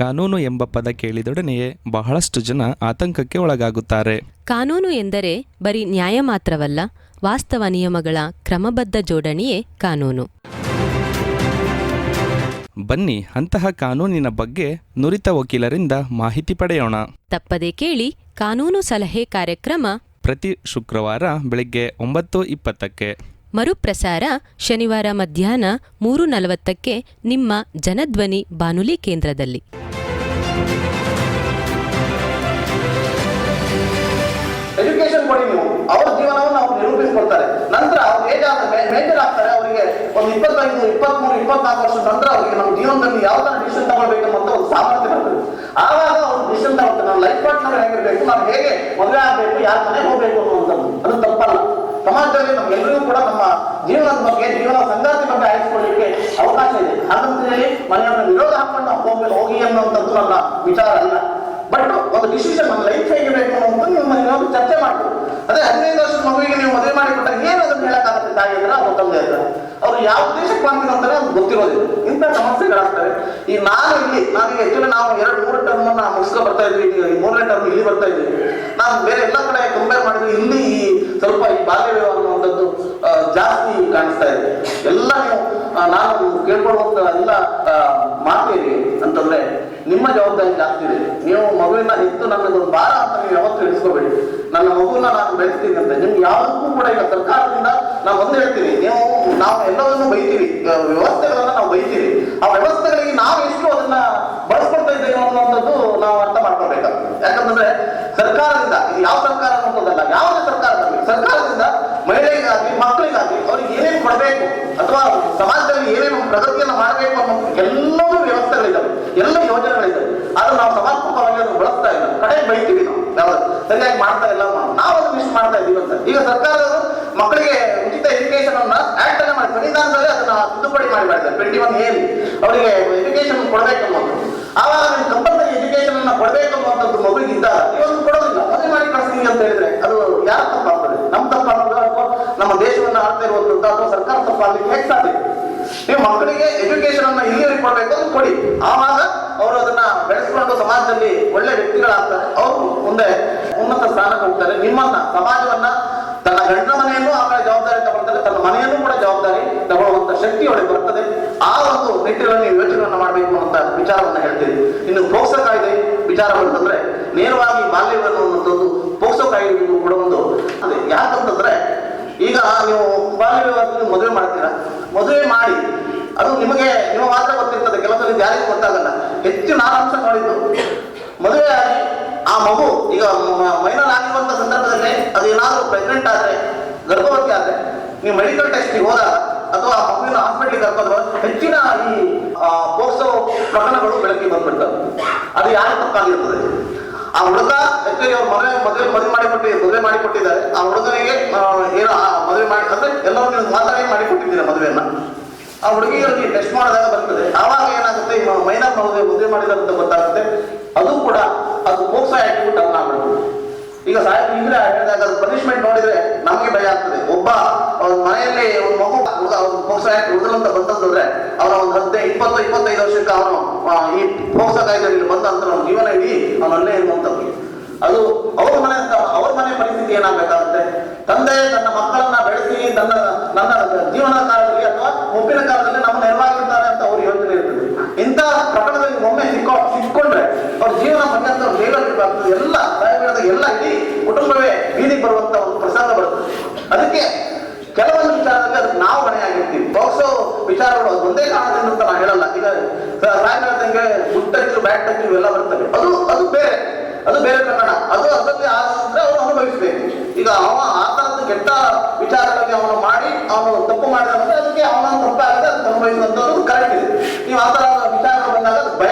ಕಾನೂನು ಎಂಬ ಪದ ಕೇಳಿದೊಡನೆಯೇ ಬಹಳಷ್ಟು ಜನ ಆತಂಕಕ್ಕೆ ಒಳಗಾಗುತ್ತಾರೆ. ಕಾನೂನು ಎಂದರೆ ಬರೀ ನ್ಯಾಯ ಮಾತ್ರವಲ್ಲ ವಾಸ್ತವ ನಿಯಮಗಳ ಕ್ರಮಬದ್ಧ ಜೋಡಣೆಯೇ ಕಾನೂನು. ಬನ್ನಿ ಅಂತಹ ಕಾನೂನಿನ ಬಗ್ಗೆ ನುರಿತ ವಕೀಲರಿಂದ ಮಾಹಿತಿ ಪಡೆಯೋಣ. ತಪ್ಪದೆ ಕೇಳಿ ಕಾನೂನು ಸಲಹೆ ಕಾರ್ಯಕ್ರಮ ಪ್ರತಿ ಶುಕ್ರವಾರ ಬೆಳಗ್ಗೆ ಒಂಬತ್ತು ಇಪ್ಪತ್ತಕ್ಕೆ. ಮರುಪ್ರಸಾರ ಶನಿವಾರ ಮಧ್ಯಾಹ್ನ ಮೂರು ನಲವತ್ತಕ್ಕೆ ನಿಮ್ಮ ಜನಧ್ವನಿ ಬಾನುಲಿ ಕೇಂದ್ರದಲ್ಲಿ. ಎಜುಕೇಶನ್ ಕೊಡಿ ನೀವು. ಅವ್ರ ಜೀವನವನ್ನು ಅವ್ರು ನಿರೂಪಿಸ್ಕೊಳ್ತಾರೆ. ನಂತರ ಅವ್ರು ಏಜ್ ಮೇಜರ್ ಆಗ್ತಾರೆ ಅವರಿಗೆ ಒಂದು ಇಪ್ಪತ್ತೈದು, ಇಪ್ಪತ್ಮೂರು, ಇಪ್ಪತ್ನಾಲ್ಕು ವರ್ಷದ ನಂತರ ಅವರಿಗೆ ನಮ್ಮ ಜೀವನದಲ್ಲಿ ಯಾವ ತರ ಡಿಸಿಷನ್ ತಗೊಳ್ಬೇಕು ಅಂತ ಒಂದು ಸಾಮರ್ಥ್ಯ ಬರ್ತದೆ ಆವಾಗ ಅವ್ರು ಡಿಸಿಷನ್ ತಗೊಳ್ತಾರೆ ನನ್ನ ಲೈಫ್ ಪಾರ್ಟ್ನರ್ ಹೇಗಿರ್ಬೇಕು ನಾನು ಹೇಗೆ ಮದುವೆ ಆಗಬೇಕು ಯಾರ ಮನೆಗೆ ಹೋಗ್ಬೇಕು ಅನ್ನುವಂಥದ್ದು ಅದು ತಪ್ಪಲ್ಲ ಸಮಾಜದಲ್ಲಿ ನಮ್ಗೆಲ್ಲರಿಗೂ ಕೂಡ ನಮ್ಮ ಜೀವನದ ಬಗ್ಗೆ ಜೀವನ ಸಂಗಾತಿ ಬಗ್ಗೆ ಆಯ್ದುಕೊಳ್ಳಿಕ್ಕೆ ಅವಕಾಶ ಇದೆ. ಹಾಗಂತೇಳಿ ಮನೆಯವರ ವಿರೋಧ ಹಾಕೊಂಡು ನಾವು ಹೋಗಿ ಹೋಗಿ ಅನ್ನುವಂಥದ್ದು ನನ್ನ ವಿಚಾರ ಅಲ್ಲ. ಬಟ್ ಒಂದು ಡಿಸಿಷನ್ ನಮ್ಮ ಲೈಫ್ ಹೇಗಿರಬೇಕು ಅಂತ ನೀವು ಮನೆಯವರು ಚರ್ಚೆ ಮಾಡಿ ಅದೇ ಹದಿನೈದು ವರ್ಷದ ಮಗುವಿಗೆ ನೀವು ಮದುವೆ ಮಾಡಿ ಕೊಟ್ಟಾಗ ಏನು ಅದನ್ನು ಹೇಳಕ್ಕಾಗುತ್ತೆ ತಾಯಿ ಅಂದ್ರೆ ಅವ್ರ ತಂದೆ ಇದ್ದಾರೆ ಅವ್ರು ಯಾವ ದೇಶಕ್ಕೆ ಬಂದಿರೋ ಅಂತಾರೆ ಅದು ಗೊತ್ತಿರೋದಿಲ್ಲ. ಇಂಥ ಸಮಸ್ಯೆಗಳಾಗ್ತವೆ ಈ ನಾನು ಇಲ್ಲಿ, ನಾನು ಆಕ್ಚುಲಿ ನಾವು ಎರಡು, ಮೂರು ಟರ್ಮ್ ನಾವು ಮುಗಿಸ್ಕೊ ಬರ್ತಾ ಇದ್ವಿ. ಮೂರನೇ ಟರ್ಮ್ ಇಲ್ಲಿ ಬರ್ತಾ ಇದ್ವಿ. ನಾನು ಬೇರೆ ಎಲ್ಲ ಕಡೆ ಕಂಪೇರ್ ಮಾಡಿದ್ವಿ ಇಲ್ಲಿ ಈ ಸ್ವಲ್ಪ ಈ ಬಾಲ್ಯ ವಿವಾಹ ಅನ್ನುವಂಥದ್ದು ಜಾಸ್ತಿ ಕಾಣಿಸ್ತಾ ಇದೆ. ಎಲ್ಲ ನೀವು ನಾನು ಕೇಳ್ಕೊಳ್ಳುವಂತ ಎಲ್ಲ ಮಾತೇರಿ ಅಂತಂದ್ರೆ, ನಿಮ್ಮ ಜವಾಬ್ದಾರಿ ಜಾಸ್ತಿ ಇದೆ. ನೀವು ಮಗುವಿನ ಹೆಚ್ಚು ನನ್ನದೊಂದು ಭಾರ ಅಂತ ನೀವು ಯಾವತ್ತೂ ಎಣಿಸ್ಕೋಬೇಡಿ. ನನ್ನ ಮಗುವನ್ನ ನಾನು ಬೆಳೆಸ್ತೀನಿ ಅಂತ. ನಿಮ್ಗೆ ಯಾವುದಕ್ಕೂ ಕೂಡ ಈಗ ಸರ್ಕಾರದಿಂದ ನಾನು ಒಂದು ಹೇಳ್ತೀನಿ. ನೀವು, ನಾವು ಎಲ್ಲವನ್ನೂ ಬೈತೀವಿ. ವ್ಯವಸ್ಥೆಗಳನ್ನ ನಾವು ಬೈತೀವಿ. ಆ ವ್ಯವಸ್ಥೆಗಳಿಗೆ ನಾವು ಎಷ್ಟು ಅದನ್ನ ಬಳಸ್ಕೊಳ್ತಾ ಇದ್ದೇವೆ ಅನ್ನುವಂಥದ್ದು ನಾವು ಅರ್ಥ ಮಾಡ್ಕೊಳ್ಬೇಕಾಗ್ತದೆ ಯಾಕಂತಂದ್ರೆ ಸರ್ಕಾರದಿಂದ ಇದು ಯಾವ ಸರ್ಕಾರ ಅನ್ನೋದಲ್ಲ ಯಾವುದೇ ಸರ್ಕಾರ ಬರಲಿ ಸರ್ಕಾರದಿಂದ ಮಹಿಳೆಗಾಗಿ ಮಕ್ಕಳಿಗಾಗಿ ಅವ್ರಿಗೆ ಏನೇನು ಕೊಡಬೇಕು ಅಥವಾ ಸಮಾಜದಲ್ಲಿ ಏನೇನು ಪ್ರಗತಿಯನ್ನು ಮಾಡಬೇಕು ಅನ್ನೋ ಎಲ್ಲವೂ ವ್ಯವಸ್ಥೆಗಳಿದ್ದಾವೆ ಎಲ್ಲ ಯೋಜನೆಗಳಿದ್ದಾವೆ ಆದ್ರೆ ನಾವು ಸಮರ್ಪಕವಾಗಿ ಅದನ್ನು ಬಳಸ್ತಾ ಇಲ್ಲ. ಕಡೆ ಬೈತೀವಿ ನಾವು. ಸರಿಯಾಗಿ ಮಾಡ್ತಾ ಇಲ್ಲ ನಾವು- ಅದನ್ನು ಮಿಸ್ ಮಾಡ್ತಾ ಇದ್ದೀವಿ ಅಂತ. ಈಗ ಸರ್ಕಾರದವರು ಮಕ್ಕಳಿಗೆ ಉಚಿತ ಎಜುಕೇಶನ್ ಅನ್ನ ಆಕ್ಟ್ ಅನ್ನ ಮಾಡಿ ಸಂವಿಧಾನದಲ್ಲಿ ಅದನ್ನ ತಿದ್ದುಪಡಿ ಮಾಡಿ ಮಾಡಿದ್ದಾರೆ. ಟ್ವೆಂಟಿ ಒನ್ ಅವರಿಗೆ ಎಜುಕೇಶನ್ ಕೊಡಬೇಕು ಅನ್ನೋದು. ಆವಾಗ ಕಂಪಲ್ಸರಿ ಎಜುಕೇಶನ್ ಅನ್ನ ಕೊಡಬೇಕು ಅನ್ನುವಂಥದ್ದು ಮಗುವಿಗಿಂತ ಇವತ್ತು ಕೊಡೋದಿಲ್ಲ. ಮದುವೆ ಮಾಡಿ ಕಳಿಸ್ತೀನಿ ಅಂತ ಹೇಳಿದ್ರೆ ಅದು ಯಾರ ತಪ್ಪಾಗ್ತದೆ ಇರುವಂತದ್ದು ಅಥವಾ ಸರ್ಕಾರ ತಪ್ಪಾಗ್ಲಿಕ್ಕೆ ಹೇಗೆ ನೀವು ಮಕ್ಕಳಿಗೆ ಎಜುಕೇಶನ್ ಅನ್ನ ಇಲ್ಲಿ ಕೊಡಬೇಕು ಅಂತ ಕೊಡಿ. ಆವಾಗ ಅವರು ಅದನ್ನ ಬೆಳೆಸ್ಕೊಂಡು ಸಮಾಜದಲ್ಲಿ ಒಳ್ಳೆ ವ್ಯಕ್ತಿಗಳಾಗ್ತಾರೆ. ಅವರು ಮುಂದೆ ಉನ್ನತ ಸ್ಥಾನಕ್ಕೆ ಹೋಗ್ತಾರೆ. ನಿಮ್ಮನ್ನ ಸಮಾಜವನ್ನ ತನ್ನ ಗಂಡನ ಮನೆಯನ್ನು ಆಮೇಲೆ ಜವಾಬ್ದಾರಿ ತಗೊಳ್ತಾರೆ ತನ್ನ ಮನೆಯನ್ನು ಕೂಡ ಜವಾಬ್ದಾರಿ ತಗೊಳ್ಳುವಂತ ಶಕ್ತಿ ಒಳಗೆ ಬರ್ತದೆ. ಆ ಒಂದು ನಿಟ್ಟಿನಲ್ಲಿ ಯೋಚನೆಯನ್ನ ಮಾಡಬೇಕು ಅಂತ ವಿಚಾರವನ್ನ ಹೇಳ್ತೀವಿ ಇನ್ನು ಪೋಕ್ಸೋ ಕಾಯ್ದೆ ವಿಚಾರ ಬಂತಂದ್ರೆ ನೇರವಾಗಿ ಬಾಲ್ಯ ವಿವಾಹ ಅನ್ನುವಂಥದ್ದು ಕಾಯ್ದೆಗೂ ಕೂಡ ಒಂದು ಅದೇ ಯಾಕಂತಂದ್ರೆ ಈಗ ನೀವು ಬಾಲ್ಯ ಮದುವೆ ಮಾಡ್ತೀರಾ? ಮದುವೆ ಮಾಡಿ. ಅದು ನಿಮಗೆ ನಿಮ್ಮ ಮಾತ್ರ ಗೊತ್ತಿರ್ತದೆ ಕೆಲಸದಲ್ಲಿ ಯಾರಿಗೂ ಗೊತ್ತಾಗಲ್ಲ. ಹೆಚ್ಚು ನಾನು ಅಂಶ ನೋಡಿದ್ದು. ಮದುವೆ ಆಗಿ ಆ ಮಗು, ಈಗ ಮೈನರ್ ಆಗಿರುವಂತ ಸಂದರ್ಭದಲ್ಲಿ ಅದು ಏನಾದರೂ ಪ್ರೆಗ್ನೆಂಟ್ ಆದ್ರೆ, ಗರ್ಭವತಿ ಆದ್ರೆ, ನೀವು ಮೆಡಿಕಲ್ ಟೆಸ್ಟ್ ಹೋದಾಗ ಅಥವಾ ಆ ಮಗುವಿನ ಹಾಸ್ಪಿಟ್ಲಿಗೆ ಕರ್ಕೊಂಡು ಹೆಚ್ಚಿನ ಈ ಪೋಕ್ಸೋ ಪ್ರಕರಣಗಳು ಬೆಳಕಿಗೆ ಬಂದ್ಬಿಡ್ತವೆ. ಅದು ಯಾರು ತಪ್ಪಾಗಿರ್ತದೆ ಆ ಹುಡುಗ ಆಕ್ಚುಲಿ ಮದುವೆ ಮದುವೆ ಮದುವೆ ಮಾಡಿಕೊಟ್ಟಿ, ಮದುವೆ ಮಾಡಿಕೊಟ್ಟಿದ್ದಾರೆ. ಆ ಹುಡುಗನಿಗೆ ಏನೋ ಮದುವೆ ಮಾಡಿ ಅಂದ್ರೆ ಎಲ್ಲರೂ ನೀವು ಮಾತಾಡಿ ಮಾಡಿಕೊಟ್ಟಿದ್ದೀರಾ ಮದುವೆಯನ್ನ. ಆ ಹುಡುಗಿಯರಿಗೆ ಟೆಸ್ಟ್ ಮಾಡಿದಾಗ ಬರ್ತದೆ. ಆವಾಗ ಏನಾಗುತ್ತೆ? ಮೈನಾರ್ ಮದುವೆ ಮದುವೆ ಮಾಡಿದಂತ ಗೊತ್ತಾಗುತ್ತೆ. ಅದು ಕೂಡ ಅದು ಪೋಕ್ಸೋ ಆಕ್ಟಿವಿಟ್ ಅಲ್ಲ ಆಗ್ಬಿಡುತ್ತೆ. ಈಗ ಸಾಹೇಬ್ ಇಂದ್ರೆ ಹೇಳಿದಾಗ ಅದು ಪನಿಷ್ಮೆಂಟ್ ನೋಡಿದ್ರೆ ನಮಗೆ ಭಯ ಆಗ್ತದೆ. ಒಬ್ಬ ಅವ್ರ ಮನೆಯಲ್ಲಿ ಒಂದು ಮಗು ಅವ್ರ ಪೋಕ್ಸೋ ಆಕ್ಟ್ ಅಂತ ಬಂತಂದ್ರೆ ಅವನ ಒಂದು ಹದಿನೈದು ಇಪ್ಪತ್ತು, ಇಪ್ಪತ್ತೈದು ವರ್ಷಕ್ಕೆ ಅವನು ಈ ಪೋಕ್ಸೋ ಕಾಯ್ದೆಯಲ್ಲಿ ಬಂದ ಅಂತ ಅವನ ಜೀವನ ಇಡೀ ಅವನಲ್ಲೇ ಇರುವಂತದ್ದು ಅದು ಅವ್ರ ಮನೆ ಅವ್ರ ಮನೆ ಪರಿಸ್ಥಿತಿ ಏನಾಗಬೇಕಾಗುತ್ತೆ? ತಂದೆ ತನ್ನ ಮಕ್ಕಳನ್ನ ಬೆಳೆಸಿ, ತನ್ನ ನನ್ನ ಜೀವನ ಕಾಲದಲ್ಲಿ ಅಥವಾ ಮುಪ್ಪಿನ ಕಾಲದಲ್ಲಿ ನಮ್ಮ ನೆರವಾಗಿರ್ತಾರೆ ಅಂತ ಅವ್ರು ಯೋಚನೆ ಇರ್ತದೆ. ಇಂತಹ ಪ್ರಕರಣದಲ್ಲಿ ಒಮ್ಮೆ ಸಿಕ್ಕೋ, ಸಿಕ್ಕೊಂಡ್ರೆ ಅವ್ರ ಜೀವನ ಪರ್ಯಂತ ಬೇಗಬೇಕಾಗ್ತದೆ ಎಲ್ಲ ಸಾಹೇಬರಾದ ಎಲ್ಲ ಇಡೀ ಕುಟುಂಬವೇ ಬೀದಿಗೆ ಬರುವಂತ ಒಂದು ಪ್ರಸಾದ ಬರುತ್ತೆ. ಅದಕ್ಕೆ ಕೆಲವೊಂದು ವಿಚಾರದಲ್ಲಿ ಅದಕ್ಕೆ ನಾವು ಹೊಣೆಯಾಗಿರ್ತೀವಿ ಪೋಕ್ಸೋ ವಿಚಾರಗಳು ಒಂದೇ ಕಾರಣದಿಂದ ಅಂತ ನಾನು ಹೇಳಲ್ಲ. ಈಗ ಸಾಯಂಕಾಲದಂಗೆ ಗುಡ್ ಟಚ್ ಬ್ಯಾಡ್ ಟಚ್ ಇವೆಲ್ಲ ಬರ್ತವೆ. ಅದು ಅದು ಬೇರೆ. ಅದು ಬೇರೆ ಪ್ರಕರಣ. ಅದು ಅದರಲ್ಲಿ ಆದ್ರೆ ಅವನು ಅನುಭವಿಸಬೇಕು. ಈಗ ಅವ ಆ ತರದ ಕೆಟ್ಟ ವಿಚಾರಗಳಿಗೆ ಅವನು ಮಾಡಿ ಅವನು ತಪ್ಪು ಮಾಡಿದಂತೆ ಅದಕ್ಕೆ ಅವನ ತಪ್ಪಾಗಿದೆ, ಅದಕ್ಕೆ ಅನುಭವಿಸುವಂಥದ್ದು ಕರೆಕ್ಟ್ ಇದೆ. ನೀವು ಆ ತರ ವಿಚಾರ ಬಂದಾಗ ಅದು ಭಯ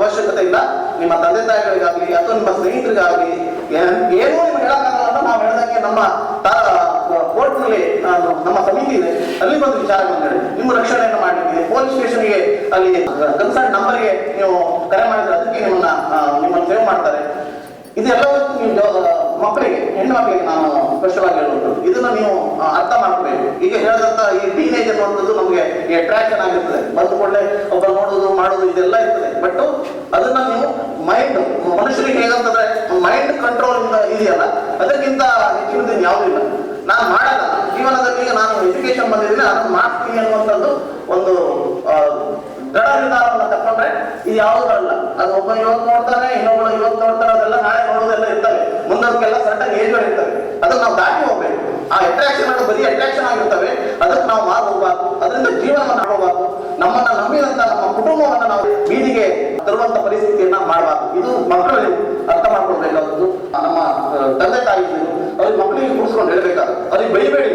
ಅವಶ್ಯಕತೆ ಇಲ್ಲ. ನಿಮ್ಮ ತಂದೆ ತಾಯಿಗಳಿಗಾಗಲಿ ಅಥವಾ ನಿಮ್ಮ ಸ್ನೇಹಿತರಿಗಾಗಲಿ ಏನು ಏನೂ ನಿಮ್ಗೆ ಹೇಳಕ್ಕಾಗಲ್ಲ ಅಂತ ನಾವು ಹೇಳ್ದಂಗೆ ನಮ್ಮ ಕೋರ್ಟ್ನಲ್ಲಿ ನಮ್ಮ ಸಮಿತಿ ಇದೆ ಅಲ್ಲಿ ಬಂದು ವಿಚಾರ ಬಂದಿದೆ ನಿಮ್ಮ ರಕ್ಷಣೆಯನ್ನು ಮಾಡಲಿಕ್ಕೆ ಪೊಲೀಸ್ ಸ್ಟೇಷನ್ಗೆ ಅಲ್ಲಿ ಕನ್ಸರ್ಟ್ ನಂಬರ್ಗೆ ನೀವು ಕರೆ ಮಾಡಿದ್ರೆ ಅದಕ್ಕೆ ನಿಮ್ಮನ್ನ ನಿಮ್ಮನ್ನು ಸೇವ್ ಮಾಡ್ತಾರೆ. ಇದೆಲ್ಲ ನೀವು ಮಕ್ಕಳಿಗೆ, ಹೆಣ್ಣು ಮಕ್ಕಳಿಗೆ ನಾನು ಸ್ಪಷ್ಟವಾಗಿ ಹೇಳುವುದು. ಇದನ್ನ ನೀವು ಅರ್ಥ ಮಾಡ್ಬೇಕು ಈಗ ಹೇಳಿದಂತ ಈ ಟೀನೇಜ್ ಅನ್ನುವಂಥದ್ದು ನಮಗೆ ಈ ಅಟ್ರಾಕ್ಷನ್ ಆಗಿರ್ತದೆ. ಬಂದು ಕೂಡಲೇ ಒಬ್ಬ ನೋಡುದು ಮಾಡೋದು ಇದೆಲ್ಲ ಇರ್ತದೆ. ಬಟ್ ಅದನ್ನ ನೀವು ಮೈಂಡ್ ಮನುಷ್ಯರಿಗೆ ಹೇಗಂತಂದ್ರೆ ಮೈಂಡ್ ಕಂಟ್ರೋಲ್ ಇಂದ ಇದೆಯಲ್ಲ. ಅದಕ್ಕಿಂತ ಹೆಚ್ಚಿನದ್ದು ಯಾವುದೂ ಇಲ್ಲ. ನಾನು ಮಾಡಲ್ಲ. ಜೀವನದಲ್ಲಿ ನಾನು ಎಜುಕೇಶನ್ ಬಂದಿದ್ದೀನಿ ಅದನ್ನು ಮಾಡ್ತೀನಿ ಅನ್ನುವಂಥದ್ದು ಒಂದು ದೃಢ ನಿರ್ಧಾರವನ್ನು ತಕೊಂಡ್ರೆ ಇದು ಯಾವುದೂ ಅಲ್ಲ. ಅದು ಒಬ್ಬ ಇವತ್ತು ನೋಡ್ತಾನೆ ಇನ್ನೊಬ್ಬ ಇವತ್ತು ನೋಡ್ತಾರೆ ಅದೆಲ್ಲ ನಾಳೆ ನೋಡೋದೆಲ್ಲ ಇರ್ತವೆ ಮುಂದಕ್ಕೆಲ್ಲ ಸಡನ್ ಏಜ್ಗಳು ಇರ್ತವೆ ಅದನ್ನು ನಾವು ದಾಟಿ ಹೋಗ್ಬೇಕು. ಆ ಅಟ್ರಾಕ್ಷನ್ ಅದು ಬರೀ ಅಟ್ರಾಕ್ಷನ್ ಆಗಿರ್ತವೆ. ಅದಕ್ಕೆ ನಾವು ಮಾರು ಹೋಗ್ಬಾರ್ದು ಅದರಿಂದ ಜೀವನವನ್ನು ಮಾಡಬಾರ್ದು ನಮ್ಮನ್ನ ನಂಬಿದಂತ ನಮ್ಮ ಕುಟುಂಬವನ್ನ ನಾವು ಬೀದಿಗೆ ತರುವಂತ ಪರಿಸ್ಥಿತಿಯನ್ನ ಮಾಡಬಾರ್ದು. ಇದು ಮಕ್ಕಳು ಅರ್ಥ ಮಾಡ್ಕೊಳ್ಬೇಕಾದದ್ದು ನಮ್ಮ ತಂದೆ ತಾಯಿ ಅವ್ರಿಗೆ ಮಕ್ಕಳಿಗೆ ಕೂರಿಸ್ಕೊಂಡು ಹೇಳ್ಬೇಕಾದ್ರೆ ಅವ್ರಿಗೆ ಬೈಬೇಡಿ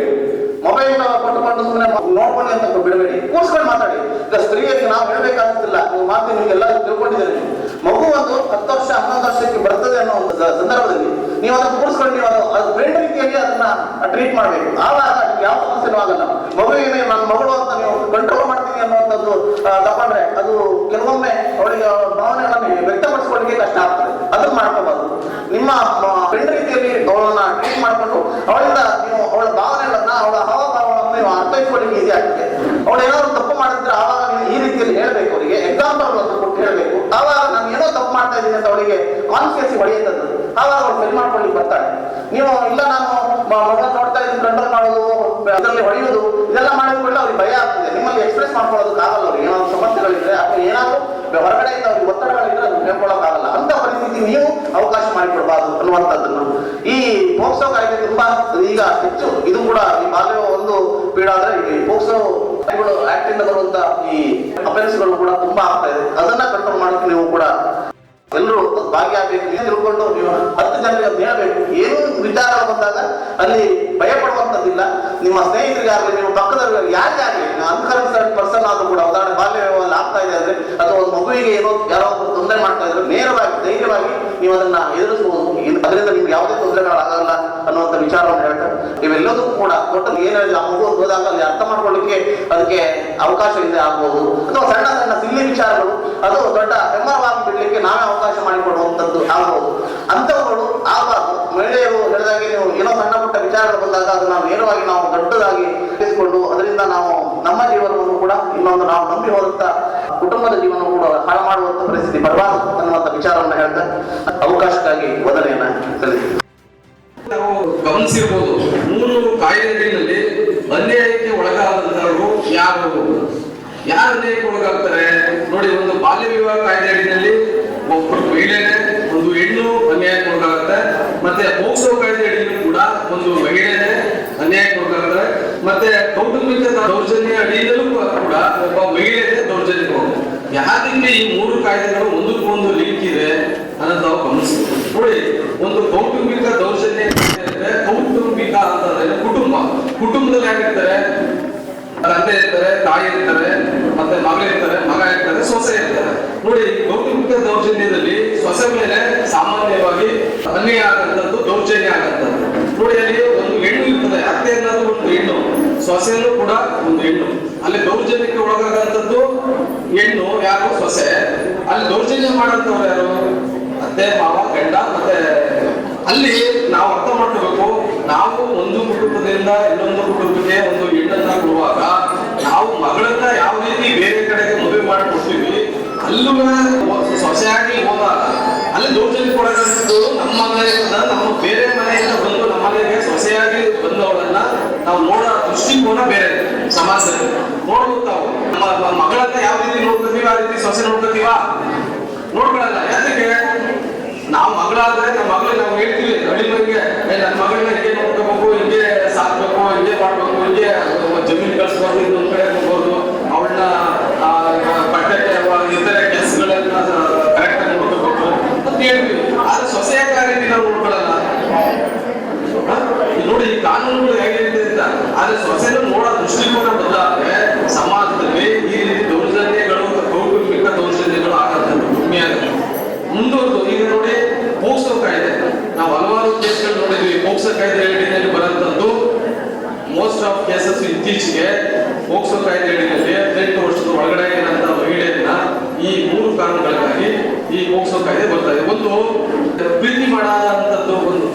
ಮೊಬೈಲ್ ಪಟ್ಟುಕೊಂಡು ಸುಮ್ಮನೆ ನೋಡ್ಕೊಂಡು ಅಂತ ಬಿಡಬೇಡಿ. ಕೂರಿಸ್ಕೊಂಡು ಮಾತಾಡಿ. ಈಗ ಸ್ತ್ರೀಯರಿಗೆ ನಾವು ಹೇಳ್ಬೇಕಾಗ್ತಿಲ್ಲ ನೀವು ಮಾತು ನಿಮಗೆಲ್ಲ ತಿಳ್ಕೊಂಡಿದ್ದೀರಿ ನೀವು. ಮಗು ಒಂದು ಹತ್ತು ವರ್ಷ, ಹನ್ನೊಂದು ವರ್ಷಕ್ಕೆ ಬರ್ತದೆ ಅನ್ನೋ ಒಂದು ಸಂದರ್ಭದಲ್ಲಿ ನೀವು ಅದನ್ನು ಕೂರಿಸ್ಕೊಂಡು ನೀವು ಅದು ಅದು ರೀತಿಯಲ್ಲಿ ಅದನ್ನ ಟ್ರೀಟ್ ಮಾಡಬೇಕು. ಆವಾಗ ಯಾವ ಸಮಸ್ಯೆನೂ ಆಗಲ್ಲ. ಮಗುವಿಗೆ ನನ್ನ ಮಗಳು ಅಂತ ನೀವು ಕಂಟ್ರೋಲ್ ಮಾಡ್ತೀನಿ ಆ, ತಗೊಂಡ್ರೆ ಅದು ಕೆಲವೊಮ್ಮೆ ಅವಳಿಗೆ ಅವಳ ಭಾವನೆಗಳನ್ನು ವ್ಯಕ್ತಪಡಿಸ್ಕೊಳ್ಳಿಕ್ಕೆ ಕಷ್ಟ ಆಗ್ತದೆ. ಅದನ್ನ ಮಾಡ್ಕೋಬಾರ್ದು ನಿಮ್ಮ ಫ್ರೆಂಡ್ ರೀತಿಯಲ್ಲಿ ಅವಳನ್ನ ಟ್ರೀಟ್ ಮಾಡಿಕೊಂಡು ಅವಳಿಂದ ನೀವು ಅವಳ ಭಾವನೆಗಳನ್ನ ಅವಳ ಹಾವಭಾವಗಳನ್ನು ನೀವು ಅರ್ಥೈಸ್ಕೊಳ್ಳಿಕ್ಕೆ ಈಸಿ ಆಗ್ತದೆ ಅವಳು ಏನಾದ್ರು ತಪ್ಪು ಮಾಡಿದ್ರೆ ಆವಾಗ ನೀವು ಈ ರೀತಿಯಲ್ಲಿ ಹೇಳಬೇಕು ಅವರಿಗೆ. ಎಕ್ಸಾಂಪಲ್ ಒಂದು ಕೊಟ್ಟು ಹೇಳಬೇಕು. ಆವಾಗ ನಾನು ಏನೋ ತಪ್ಪು ಮಾಡ್ತಾ ಇದ್ದೀನಿ ಅಂತ ಅವಳಿಗೆ ಕಾನ್ಫಿಡೆನ್ಸ್ ಹೊಡೆಯುತ್ತದೆ ಆವಾಗ ಅವಳು ಸರಿ ಮಾಡ್ಕೊಳ್ಳಿಕ್ಕೆ ಬರ್ತಾಳೆ. ನೀವು ಇಲ್ಲ, ನಾನು ಮೊಬೈಲ್ ನೋಡ್ತಾ ಇದ್ದೀನಿ ಕಂಟ್ರೋಲ್ ಮಾಡೋದು, ಅದರಲ್ಲಿ ಹೊಡೆಯೋದು, ಇದೆಲ್ಲ ಮಾಡಿದ್ಕೊಳ್ಳಿ ಅವ್ರಿಗೆ ಭಯ ಆಗ್ತಿದೆ. ನಿಮ್ಮಲ್ಲಿ ಎಕ್ಸ್ಪ್ರೆಸ್ ಮಾಡ್ಕೊಳ್ಳೋದಕ್ಕೆ ಆಗಲ್ಲ ಅವ್ರಿಗೆ ಏನಾದ್ರು ಸಮಸ್ಯೆಗಳಿದ್ರೆ, ಅಥವಾ ಏನಾದ್ರು ಹೊರಗಡೆಯಿಂದ ಅವ್ರಿಗೆ ಒತ್ತಡಗಳಿದ್ರೆ ಅದನ್ನು ಅಂತ ಪರಿಸ್ಥಿತಿ ನೀವು ಅವಕಾಶ ಮಾಡಿಕೊಡ್ಬಾರ್ದು ಅನ್ನುವಂಥದ್ದನ್ನು. ಈ ಪೋಕ್ಸೋ ಕಾಯ್ದೆ ತುಂಬಾ ಈಗ ಹೆಚ್ಚು, ಇದು ಕೂಡ ಈ ಬಾಲ್ಯ ಒಂದು ಪೀಡಾದ್ರೆ ಈ ಪೋಕ್ಸೋ ಆಕ್ಟ್ ಇಂದ ಬರುವಂತ ಈ ಅಫೆನ್ಸ್ಗಳು ಕೂಡ ತುಂಬಾ ಆಗ್ತಾ ಇದೆ. ಅದನ್ನ ಕಂಟ್ರೋಲ್ ಮಾಡೋಕೆ ನೀವು ಕೂಡ ಎಲ್ಲರೂ ಭಾಗಿಯಾಗಬೇಕು ನೀವು ತಿಳ್ಕೊಂಡು ನೀವು ಹತ್ತು ಜನರಿಗೆ ಹೇಳಬೇಕು ಹೇಳ್ಬೇಕು ಏನು ವಿಚಾರ ಬಂದಾಗ ಅಲ್ಲಿ ಭಯ ಪಡುವಂಥದ್ದಿಲ್ಲ ನಿಮ್ಮ ಸ್ನೇಹಿತರಿಗಾಗಲಿ, ನಿಮ್ಮ ಪಕ್ಕದವರಿಗೆ ಯಾರಿಗಾಗಲಿ ಅನ್ಕನ್ಸರ್ಡ್ ಪರ್ಸನ್ ಆದರೂ ಕೂಡ ಉದಾಹರಣೆ ಬಾಲ್ಯ ವ್ಯವಹಾರ ಆಗ್ತಾ ಇದೆ ಅಂದ್ರೆ ಅಥವಾ ಒಂದು ಮಗುವಿಗೆ ಏನೋ ಯಾರೋ ಒಂದು ತೊಂದರೆ ಮಾಡ್ತಾ ಇದ್ರೆ ನೇರವಾಗಿ, ಧೈರ್ಯವಾಗಿ ನೀವು ಅದನ್ನ ಎದುರಿಸಬಹುದು ಅದರಿಂದ ನಿಮ್ಗೆ ಯಾವುದೇ ತೊಂದರೆಗಳಾಗಲ್ಲ. ಅನ್ನುವಂಥ ವಿಚಾರವನ್ನು ಹೇಳ್ತಾರೆ. ಇವೆಲ್ಲದೂ ಕೂಡ ಒಟ್ಟು ಏನು ಆ ಮಗು ಹೋದಾಗ ಅಲ್ಲಿ ಅರ್ಥ ಮಾಡ್ಕೊಳ್ಳಿಕ್ಕೆ ಅದಕ್ಕೆ ಅವಕಾಶ ಇದೆ ಆಗ್ಬೋದು. ಅಥವಾ ಸಣ್ಣ ಸಣ್ಣ ಸಿಲ್ಲಿ ವಿಚಾರಗಳು, ಅದು ದೊಡ್ಡ ಹೆಮ್ಮರವಾಗಿ ಬಿಡ್ಲಿಕ್ಕೆ ನಾವೇ ಅವಕಾಶ ಮಾಡಿಕೊಡುವಂಥದ್ದು ಆಗ್ಬೋದು. ಅಂಥವುಗಳು ಆಗಬಾರ್ದು. ಮಹಿಳೆಯರು ಹೇಳಿದಾಗೆ ನೀವು ಏನೋ ಸಣ್ಣ ಪುಟ್ಟ ವಿಚಾರಗಳು ಬಂದಾಗ ಅದು ನಾವು ನೇರವಾಗಿ ನಾವು ದೊಡ್ಡದಾಗಿ ತಿಳಿಸಿಕೊಂಡು ಅದರಿಂದ ನಾವು ನಮ್ಮ ಜೀವನವನ್ನು ಕೂಡ ಇನ್ನೊಂದು ನಾವು ನಂಬಿ ಹೋದಂತ ಕುಟುಂಬದ ಜೀವನ ಕೂಡ ಹಾಳು ಮಾಡುವಂತ ಪರಿಸ್ಥಿತಿ ಬರಬಾರದು. ಬಾಲ್ಯ ವಿವಾಹ ಕಾಯ್ದೆ ಅಡಿಯಲ್ಲಿ ಒಬ್ಬರು ಮಹಿಳೆನೆ ಒಂದು ಹೆಣ್ಣು ಅನ್ಯಾಯಕ್ಕೆ ಒಳಗಾಗುತ್ತೆ ಮತ್ತೆ ಪೋಕ್ಸೋ ಕಾಯ್ದೆ ಅಡಿಯಲ್ಲಿ ಕೂಡ ಒಂದು ಮಹಿಳೆನೆ ಅನ್ಯಾಯಕ್ಕೆ ಮತ್ತೆ ಕೌಟುಂಬಿಕ ದೌರ್ಜನ್ಯ ಅಡಿಯಲ್ಲೂ ಕೂಡ ಒಬ್ಬ ಮಹಿಳೆನೇ ದೌರ್ಜನ್ಯ ಹೋಗುತ್ತೆ ಯಾಕೆ ಈ ಮೂರು ಕಾಯ್ದೆಗಳು ಒಂದಕ್ಕೊಂದು ಲಿಂಕ್ ಇದೆ ಅನ್ನೋದು ನಾವು ಗಮನಿಸ್ತೀವಿ. ನೋಡಿ, ಒಂದು ಕೌಟುಂಬಿಕ ದೌರ್ಜನ್ಯ ಕೌಟುಂಬಿಕ ಅಂತಂದ್ರೆ ಕುಟುಂಬ. ಕುಟುಂಬದಲ್ಲಿ ಯಾರಿರ್ತಾರೆ ತಂದೆ ಇರ್ತಾರೆ, ತಾಯಿ ಇರ್ತಾರೆ, ಮತ್ತೆ ಮಗ ಇರ್ತಾರೆ ಮಗ ಇರ್ತಾರೆ, ಸೊಸೆ ಇರ್ತಾರೆ. ನೋಡಿ ಕೌಟುಂಬಿಕ ದೌರ್ಜನ್ಯದಲ್ಲಿ ಸೊಸೆ ಮೇಲೆ ಸಾಮಾನ್ಯವಾಗಿ ಅನ್ಯಾಯ ಆಗಂತದ್ದು ದೌರ್ಜನ್ಯ ಆಗಂತದ್ದು ನೋಡಿ, ಅಲ್ಲಿ ಒಂದು ಹೆಣ್ಣು ಇರ್ತದೆ ಅತ್ತೆ ಅನ್ನೋದು ಒಂದು ಹೆಣ್ಣು. ಸೊಸೆನೂ ಕೂಡ ಒಂದು ಹೆಣ್ಣು. ಅಲ್ಲಿ ದೌರ್ಜನ್ಯಕ್ಕೆ ಒಳಗಾಗಂತದ್ದು ಹೆಣ್ಣು, ಯಾರು? ಸೊಸೆ. ಅಲ್ಲಿ ದೌರ್ಜನ್ಯ ಮಾಡಂತವ್ರು ಯಾರು? ಅತ್ತೆ, ಮಾವ, ಗಂಡ, ಮತ್ತೆ ಅಲ್ಲಿ ನಾವು ಅರ್ಥ ಮಾಡ್ಕೋಬೇಕು, ನಾವು ಒಂದು ಕುಟುಂಬದಿಂದ ಇನ್ನೊಂದು ಕುಟುಂಬಕ್ಕೆ ಒಂದು ಹೆಣ್ಣನ್ನ ಕೊಡುವಾಗ ನಾವು ಮಗಳನ್ನ ಯಾವ ರೀತಿ ಬೇರೆ ಕಡೆಗೆ ಮದುವೆ ಮಾಡಿ ಕೊಡ್ತೀವಿ ಅಲ್ಲೂ ಸೊಸೆಯಾಗಿ ಹೋದಾಗ, ಅಲ್ಲಿ ದೌರ್ಜನ್ಯ ಕೊಡೋದು ನಮ್ಮ ಮನೆಯಿಂದ ನಮ್ಮ ಬೇರೆ ಮನೆಯಿಂದ ಬಂದು ನಮ್ಮ ಮನೆಗೆ ಸೊಸೆಯಾಗಿ ಬಂದವಳನ್ನ ನಾವು ನೋಡೋ ದೃಷ್ಟಿಕೋನ ಬೇರೆ ಸಮಾಜದಲ್ಲಿ. ನೋಡ್ಬೋದು ನಮ್ಮ ಮಗಳನ್ನ ಯಾವ ರೀತಿ ನೋಡ್ಕೊತೀವಿ, ಆ ರೀತಿ ಸೊಸೆ ನೋಡ್ಕೊತೀವ? ನೋಡ್ಕೊಳ್ಳಲ್ಲ ಯಾಕೆ? ನಾವು ಮಗಳಾದ್ರೆ ನಮ್ಮ ಮಗಳು ನಾವು ಹೇಳ್ತೀವಿ ಹಳ್ಳಿಗಳಿಗೆ ನನ್ನ ಮಗಳನ್ನ ಹಿಂಗೆ ನೋಡ್ಕೋಬೇಕು, ಹಿಂಗೆ ಸಾಕ್ಬೇಕು, ಹಿಂಗೆ ಮಾಡ್ಬೇಕು, ಹಿಂಗೆ ಜಮೀನು ಕಳ್ಸ್ಬಾರ್ದು ಇನ್ನೊಂದ್ ಕಡೆ ಹೋಗ್ಬೋದು ಅವಳನ್ನ ಬಟ್ಟೆಗೆ ಇತರೆ ಕೆಲಸಗಳನ್ನ ಕರೆಕ್ಟ್ ಆಗಿ ನೋಡ್ಕೋಬೇಕು ಅಂತ ಹೇಳ್ತೀವಿ ಆದ್ರೆ ಸೊಸೆಯಾಗಿ ಆ ರೀತಿ ನಾವು ನೋಡ್ಕೊಳ್ಳಲ್ಲ ಹ? ಈಗ ನೋಡಿ ಈ ಕಾನೂನುಗಳು ಹೇಗಿದೆ ಅಂತ ಆದ್ರೆ ಸೊಸೆನ ನೋಡೋ ದೃಷ್ಟಿಕೋನ ಬದಲಾದ್ರೆ ಸಮಾಜದಲ್ಲಿ ಈ ರೀತಿ ದೌರ್ಜನ್ಯಗಳು ಕೌಟುಂಬಿಕ ದೌರ್ಜನ್ಯಗಳು ಆಗಂತದ್ದು ಕಮ್ಮಿ ಆಗುತ್ತೆ ಮುಂದುವರೆದು ಈಗ ನೋಡಿ ಪೋಕ್ಸೋ ಕಾಯ್ದೆ ನಾವು ಹಲವಾರು ಕೇಸ್ಗಳು ನೋಡಿದ್ವಿ ಪೋಕ್ಸೋ ಕಾಯ್ದೆ ಅಡಿಯಲ್ಲಿ ಬರೋಂಥದ್ದು ಮೋಸ್ಟ್ ಆಫ್ ಕೇಸಸ್ ಇತ್ತೀಚೆಗೆ ಪೋಕ್ಸೋ ಕಾಯ್ದೆ ಅಡಿಯಲ್ಲಿ ಹದಿನೆಂಟು ವರ್ಷದ ಒಳಗಡೆ ಇರೋಂಥ ಮಹಿಳೆಯನ್ನ ಈ ಮೂರು ಕಾರಣಗಳಿಗಾಗಿ ಈ ಪೋಕ್ಸೋ ಕಾಯ್ದೆ ಬರ್ತಾ ಇದೆ ಒಂದು ಪ್ರೀತಿ ಮಾಡೋಂಥದ್ದು ಒಂದು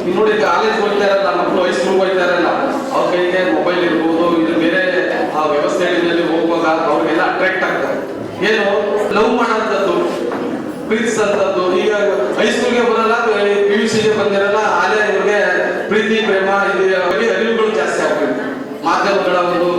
ಈಗ ನೋಡಿ ಕಾಲೇಜ್ ಹೋಗ್ತಾ ಇರಲ್ಲ ಮಕ್ಕಳು ಹೈಸ್ಕೂಲ್ ಹೋಗ್ತಾ ಇರಲ್ಲ ಅವ್ರ ಕೈಗೆ ಮೊಬೈಲ್ ಇರ್ಬೋದು ಇದು ಬೇರೆ ಆ ವ್ಯವಸ್ಥೆ ಅಡಿಯಲ್ಲಿ ಹೋಗುವಾಗ ಅವ್ರಿಗೆಲ್ಲ ಅಟ್ರಾಕ್ಟ್ ಆಗ್ತಾರೆ ಏನು ಲವ್ ಮಾಡೋಂಥದ್ದು ಪ್ರೀತಿಸಂತದ್ದು ಈಗ ಹೈಸ್ಕೂಲ್ಗೆ ಬರಲ್ಲ ಪಿ ಯು ಸಿಗೆ ಬಂದಿರಲ್ಲ ಆದರೆ ಇವ್ರಿಗೆ ಪ್ರೀತಿ, ಪ್ರೇಮ ಇದರ ಬಗ್ಗೆ ಅರಿವುಗಳು ಜಾಸ್ತಿ ಆಗ್ಬೇಕು. ಮಾಧ್ಯಮಗಳ ಒಂದು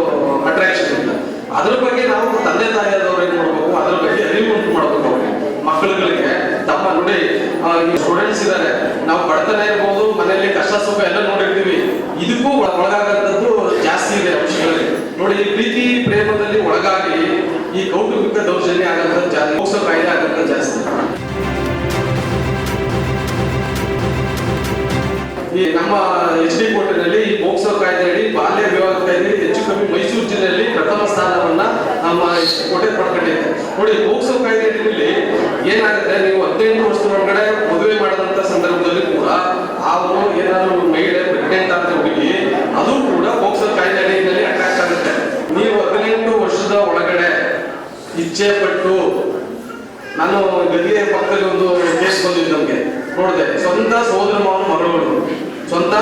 ಅಟ್ರಾಕ್ಷನ್ ಇಂದ ಅದ್ರ ಬಗ್ಗೆ ನಾವು ತಂದೆ ತಾಯಿಯಾದವ್ರು ಏನ್ ಮಾಡ್ಬೇಕು, ಅದ್ರ ಬಗ್ಗೆ ಅರಿವು ಉಂಟು ಮಾಡ್ಬೇಕು ಅವ್ರಿಗೆ. ಮಕ್ಕಳುಗಳಿಗೆ, ತಮ್ಮ ನೋಡಿ ಸ್ಟೂಡೆಂಟ್ಸ್ ಇದ್ದಾರೆ ನಾವು ಬಡತನ ಇರ್ಬೋದು, ಮನೆಯಲ್ಲಿ ಕಷ್ಟ ಸುಖ ಎಲ್ಲ ನೋಡಿರ್ತೀವಿ. ಇದಕ್ಕೂ ಒಳ- ಒಳಗಾಗಂತದ್ದು ಜಾಸ್ತಿ ಇದೆ ಅಂಶಗಳಲ್ಲಿ. ನೋಡಿ ಪ್ರೀತಿ, ಪ್ರೇಮದಲ್ಲಿ ಒಳಗಾಗಿ ಈ ಕೌಟುಂಬಿಕ ದೌರ್ಜನ್ಯ ಆಗಂತ ಜಾಸ್ತಿ ಮೋಸ ಕಾಯಿಲೆ ಆಗಂತ ಜಾಸ್ತಿ. ಈ ನಮ್ಮ ಎಚ್ ಡಿ ಕೋರ್ಟಿನಲ್ಲಿ ಈ ಪೋಕ್ಸೋ ಕಾಯ್ದೆಯಡಿ ಬಾಲ್ಯ ವಿವಾಹ ಕಾಯ್ದೆ ಹೆಚ್ಚು ಕಮ್ಮಿ ಮೈಸೂರು ಜಿಲ್ಲೆಯಲ್ಲಿ ಪ್ರಥಮ ಸ್ಥಾನವನ್ನ ನಮ್ಮ ಎಚ್ ಡಿ ಕೋಟೆ ಪಡ್ಕೊಂಡಿದೆ. ನೋಡಿ, ಪೋಕ್ಸೋ ಕಾಯ್ದೆ ಅಡಿಯಲ್ಲಿ ಏನಾಗುತ್ತೆ ನೀವು ಹದಿನೆಂಟು ವರ್ಷದ ಒಳಗಡೆ ಮದುವೆ ಮಾಡದಂತ ಸಂದರ್ಭದಲ್ಲಿ ಕೂಡ ಅವರು ಏನಾದ್ರು ಮಹಿಳೆ ಪ್ರೆಗ್ನೆಂಟ್ ಆದ ಹುಡುಗಿ ಅದು ಕೂಡ ಪೋಕ್ಸೋ ಕಾಯ್ದೆ ಅಡಿಯಲ್ಲಿ ಅಟ್ರಾಕ್ಟ್ ಆಗುತ್ತೆ. ನೀವು ಹದಿನೆಂಟು ವರ್ಷದ ಒಳಗಡೆ ಇಚ್ಛೆ ಪಟ್ಟು ನಾನು ಗದಿಗೆ ಪಕ್ಕದಲ್ಲಿ ಒಂದು ಕೇಸ್ ಬಂದಿದ್ದು ನಮಗೆ. ನೋಡಿದೆ. ಸ್ವಂತ ಸೋದರ ಮಾವನ ಮಗಳು. ಸ್ವಂತ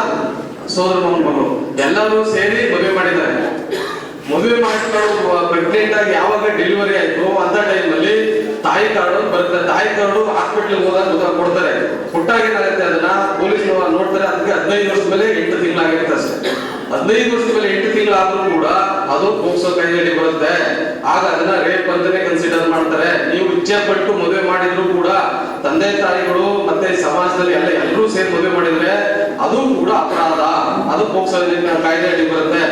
ಸೋದರ ಮಗಳು ಎಲ್ಲರೂ ಸೇರಿ ಮದುವೆ ಮಾಡಿದ್ದಾರೆ. ಮದುವೆ ಮಾಡಿಕೊಂಡು ಪ್ರೆಗ್ನೆಂಟ್ ಆಗಿ ಯಾವಾಗ ಡೆಲಿವರಿ ಆಯ್ತು ಅಂತ ಟೈಮಲ್ಲಿ ತಾಯಿ ಕಾರ್ಡು ಬರುತ್ತೆ. ತಾಯಿ ಕಾರ್ಡು ಹಾಸ್ಪಿಟ್ಲಿಗೆ ಹೋದಾಗ ಮುಖ ಕೊಡ್ತಾರೆ. ಹುಟ್ಟಾಗ ಏನಾಗುತ್ತೆ ಅದನ್ನ ಪೊಲೀಸ್ ನೋಡ್ತಾರೆ. ಅದಕ್ಕೆ ಹದಿನೈದು ವರ್ಷದ ಮೇಲೆ ಎಂಟು ತಿಂಗಳಾಗಿರುತ್ತೆ ಅಷ್ಟೇ. ಹದಿನೈದು ವರ್ಷದ ಮೇಲೆ ಎಂಟು ತಿಂಗಳಾದ್ರೂ ಕೂಡ ಅದು ಪೋಕ್ಸೋ ಕೈಯಲ್ಲಿ ಬರುತ್ತೆ. ಆಗ ಅದನ್ನ ರೇಪ್ ಅಂತಾನೆ ಕನ್ಸಿಡರ್ ಮಾಡ್ತಾರೆ. ನೀವು ಇಚ್ಛೆ ಪಟ್ಟು ಮದುವೆ ಮಾಡಿದ್ರು ಕೂಡ ತಂದೆ ತಾಯಿಗಳು ಮತ್ತೆ ಸಮಾಜದಲ್ಲಿ ಎಲ್ಲ ಎಲ್ಲರೂ ಸೇರಿ ಮದುವೆ ಮಾಡಿದ್ರೆ ಅದು ಕೂಡ ಅಪರಾಧ. ಅದು ಪೋಕ್ಸೋ ಕಾಯ್ದೆ ಅಡಿ ಬರುತ್ತೆ.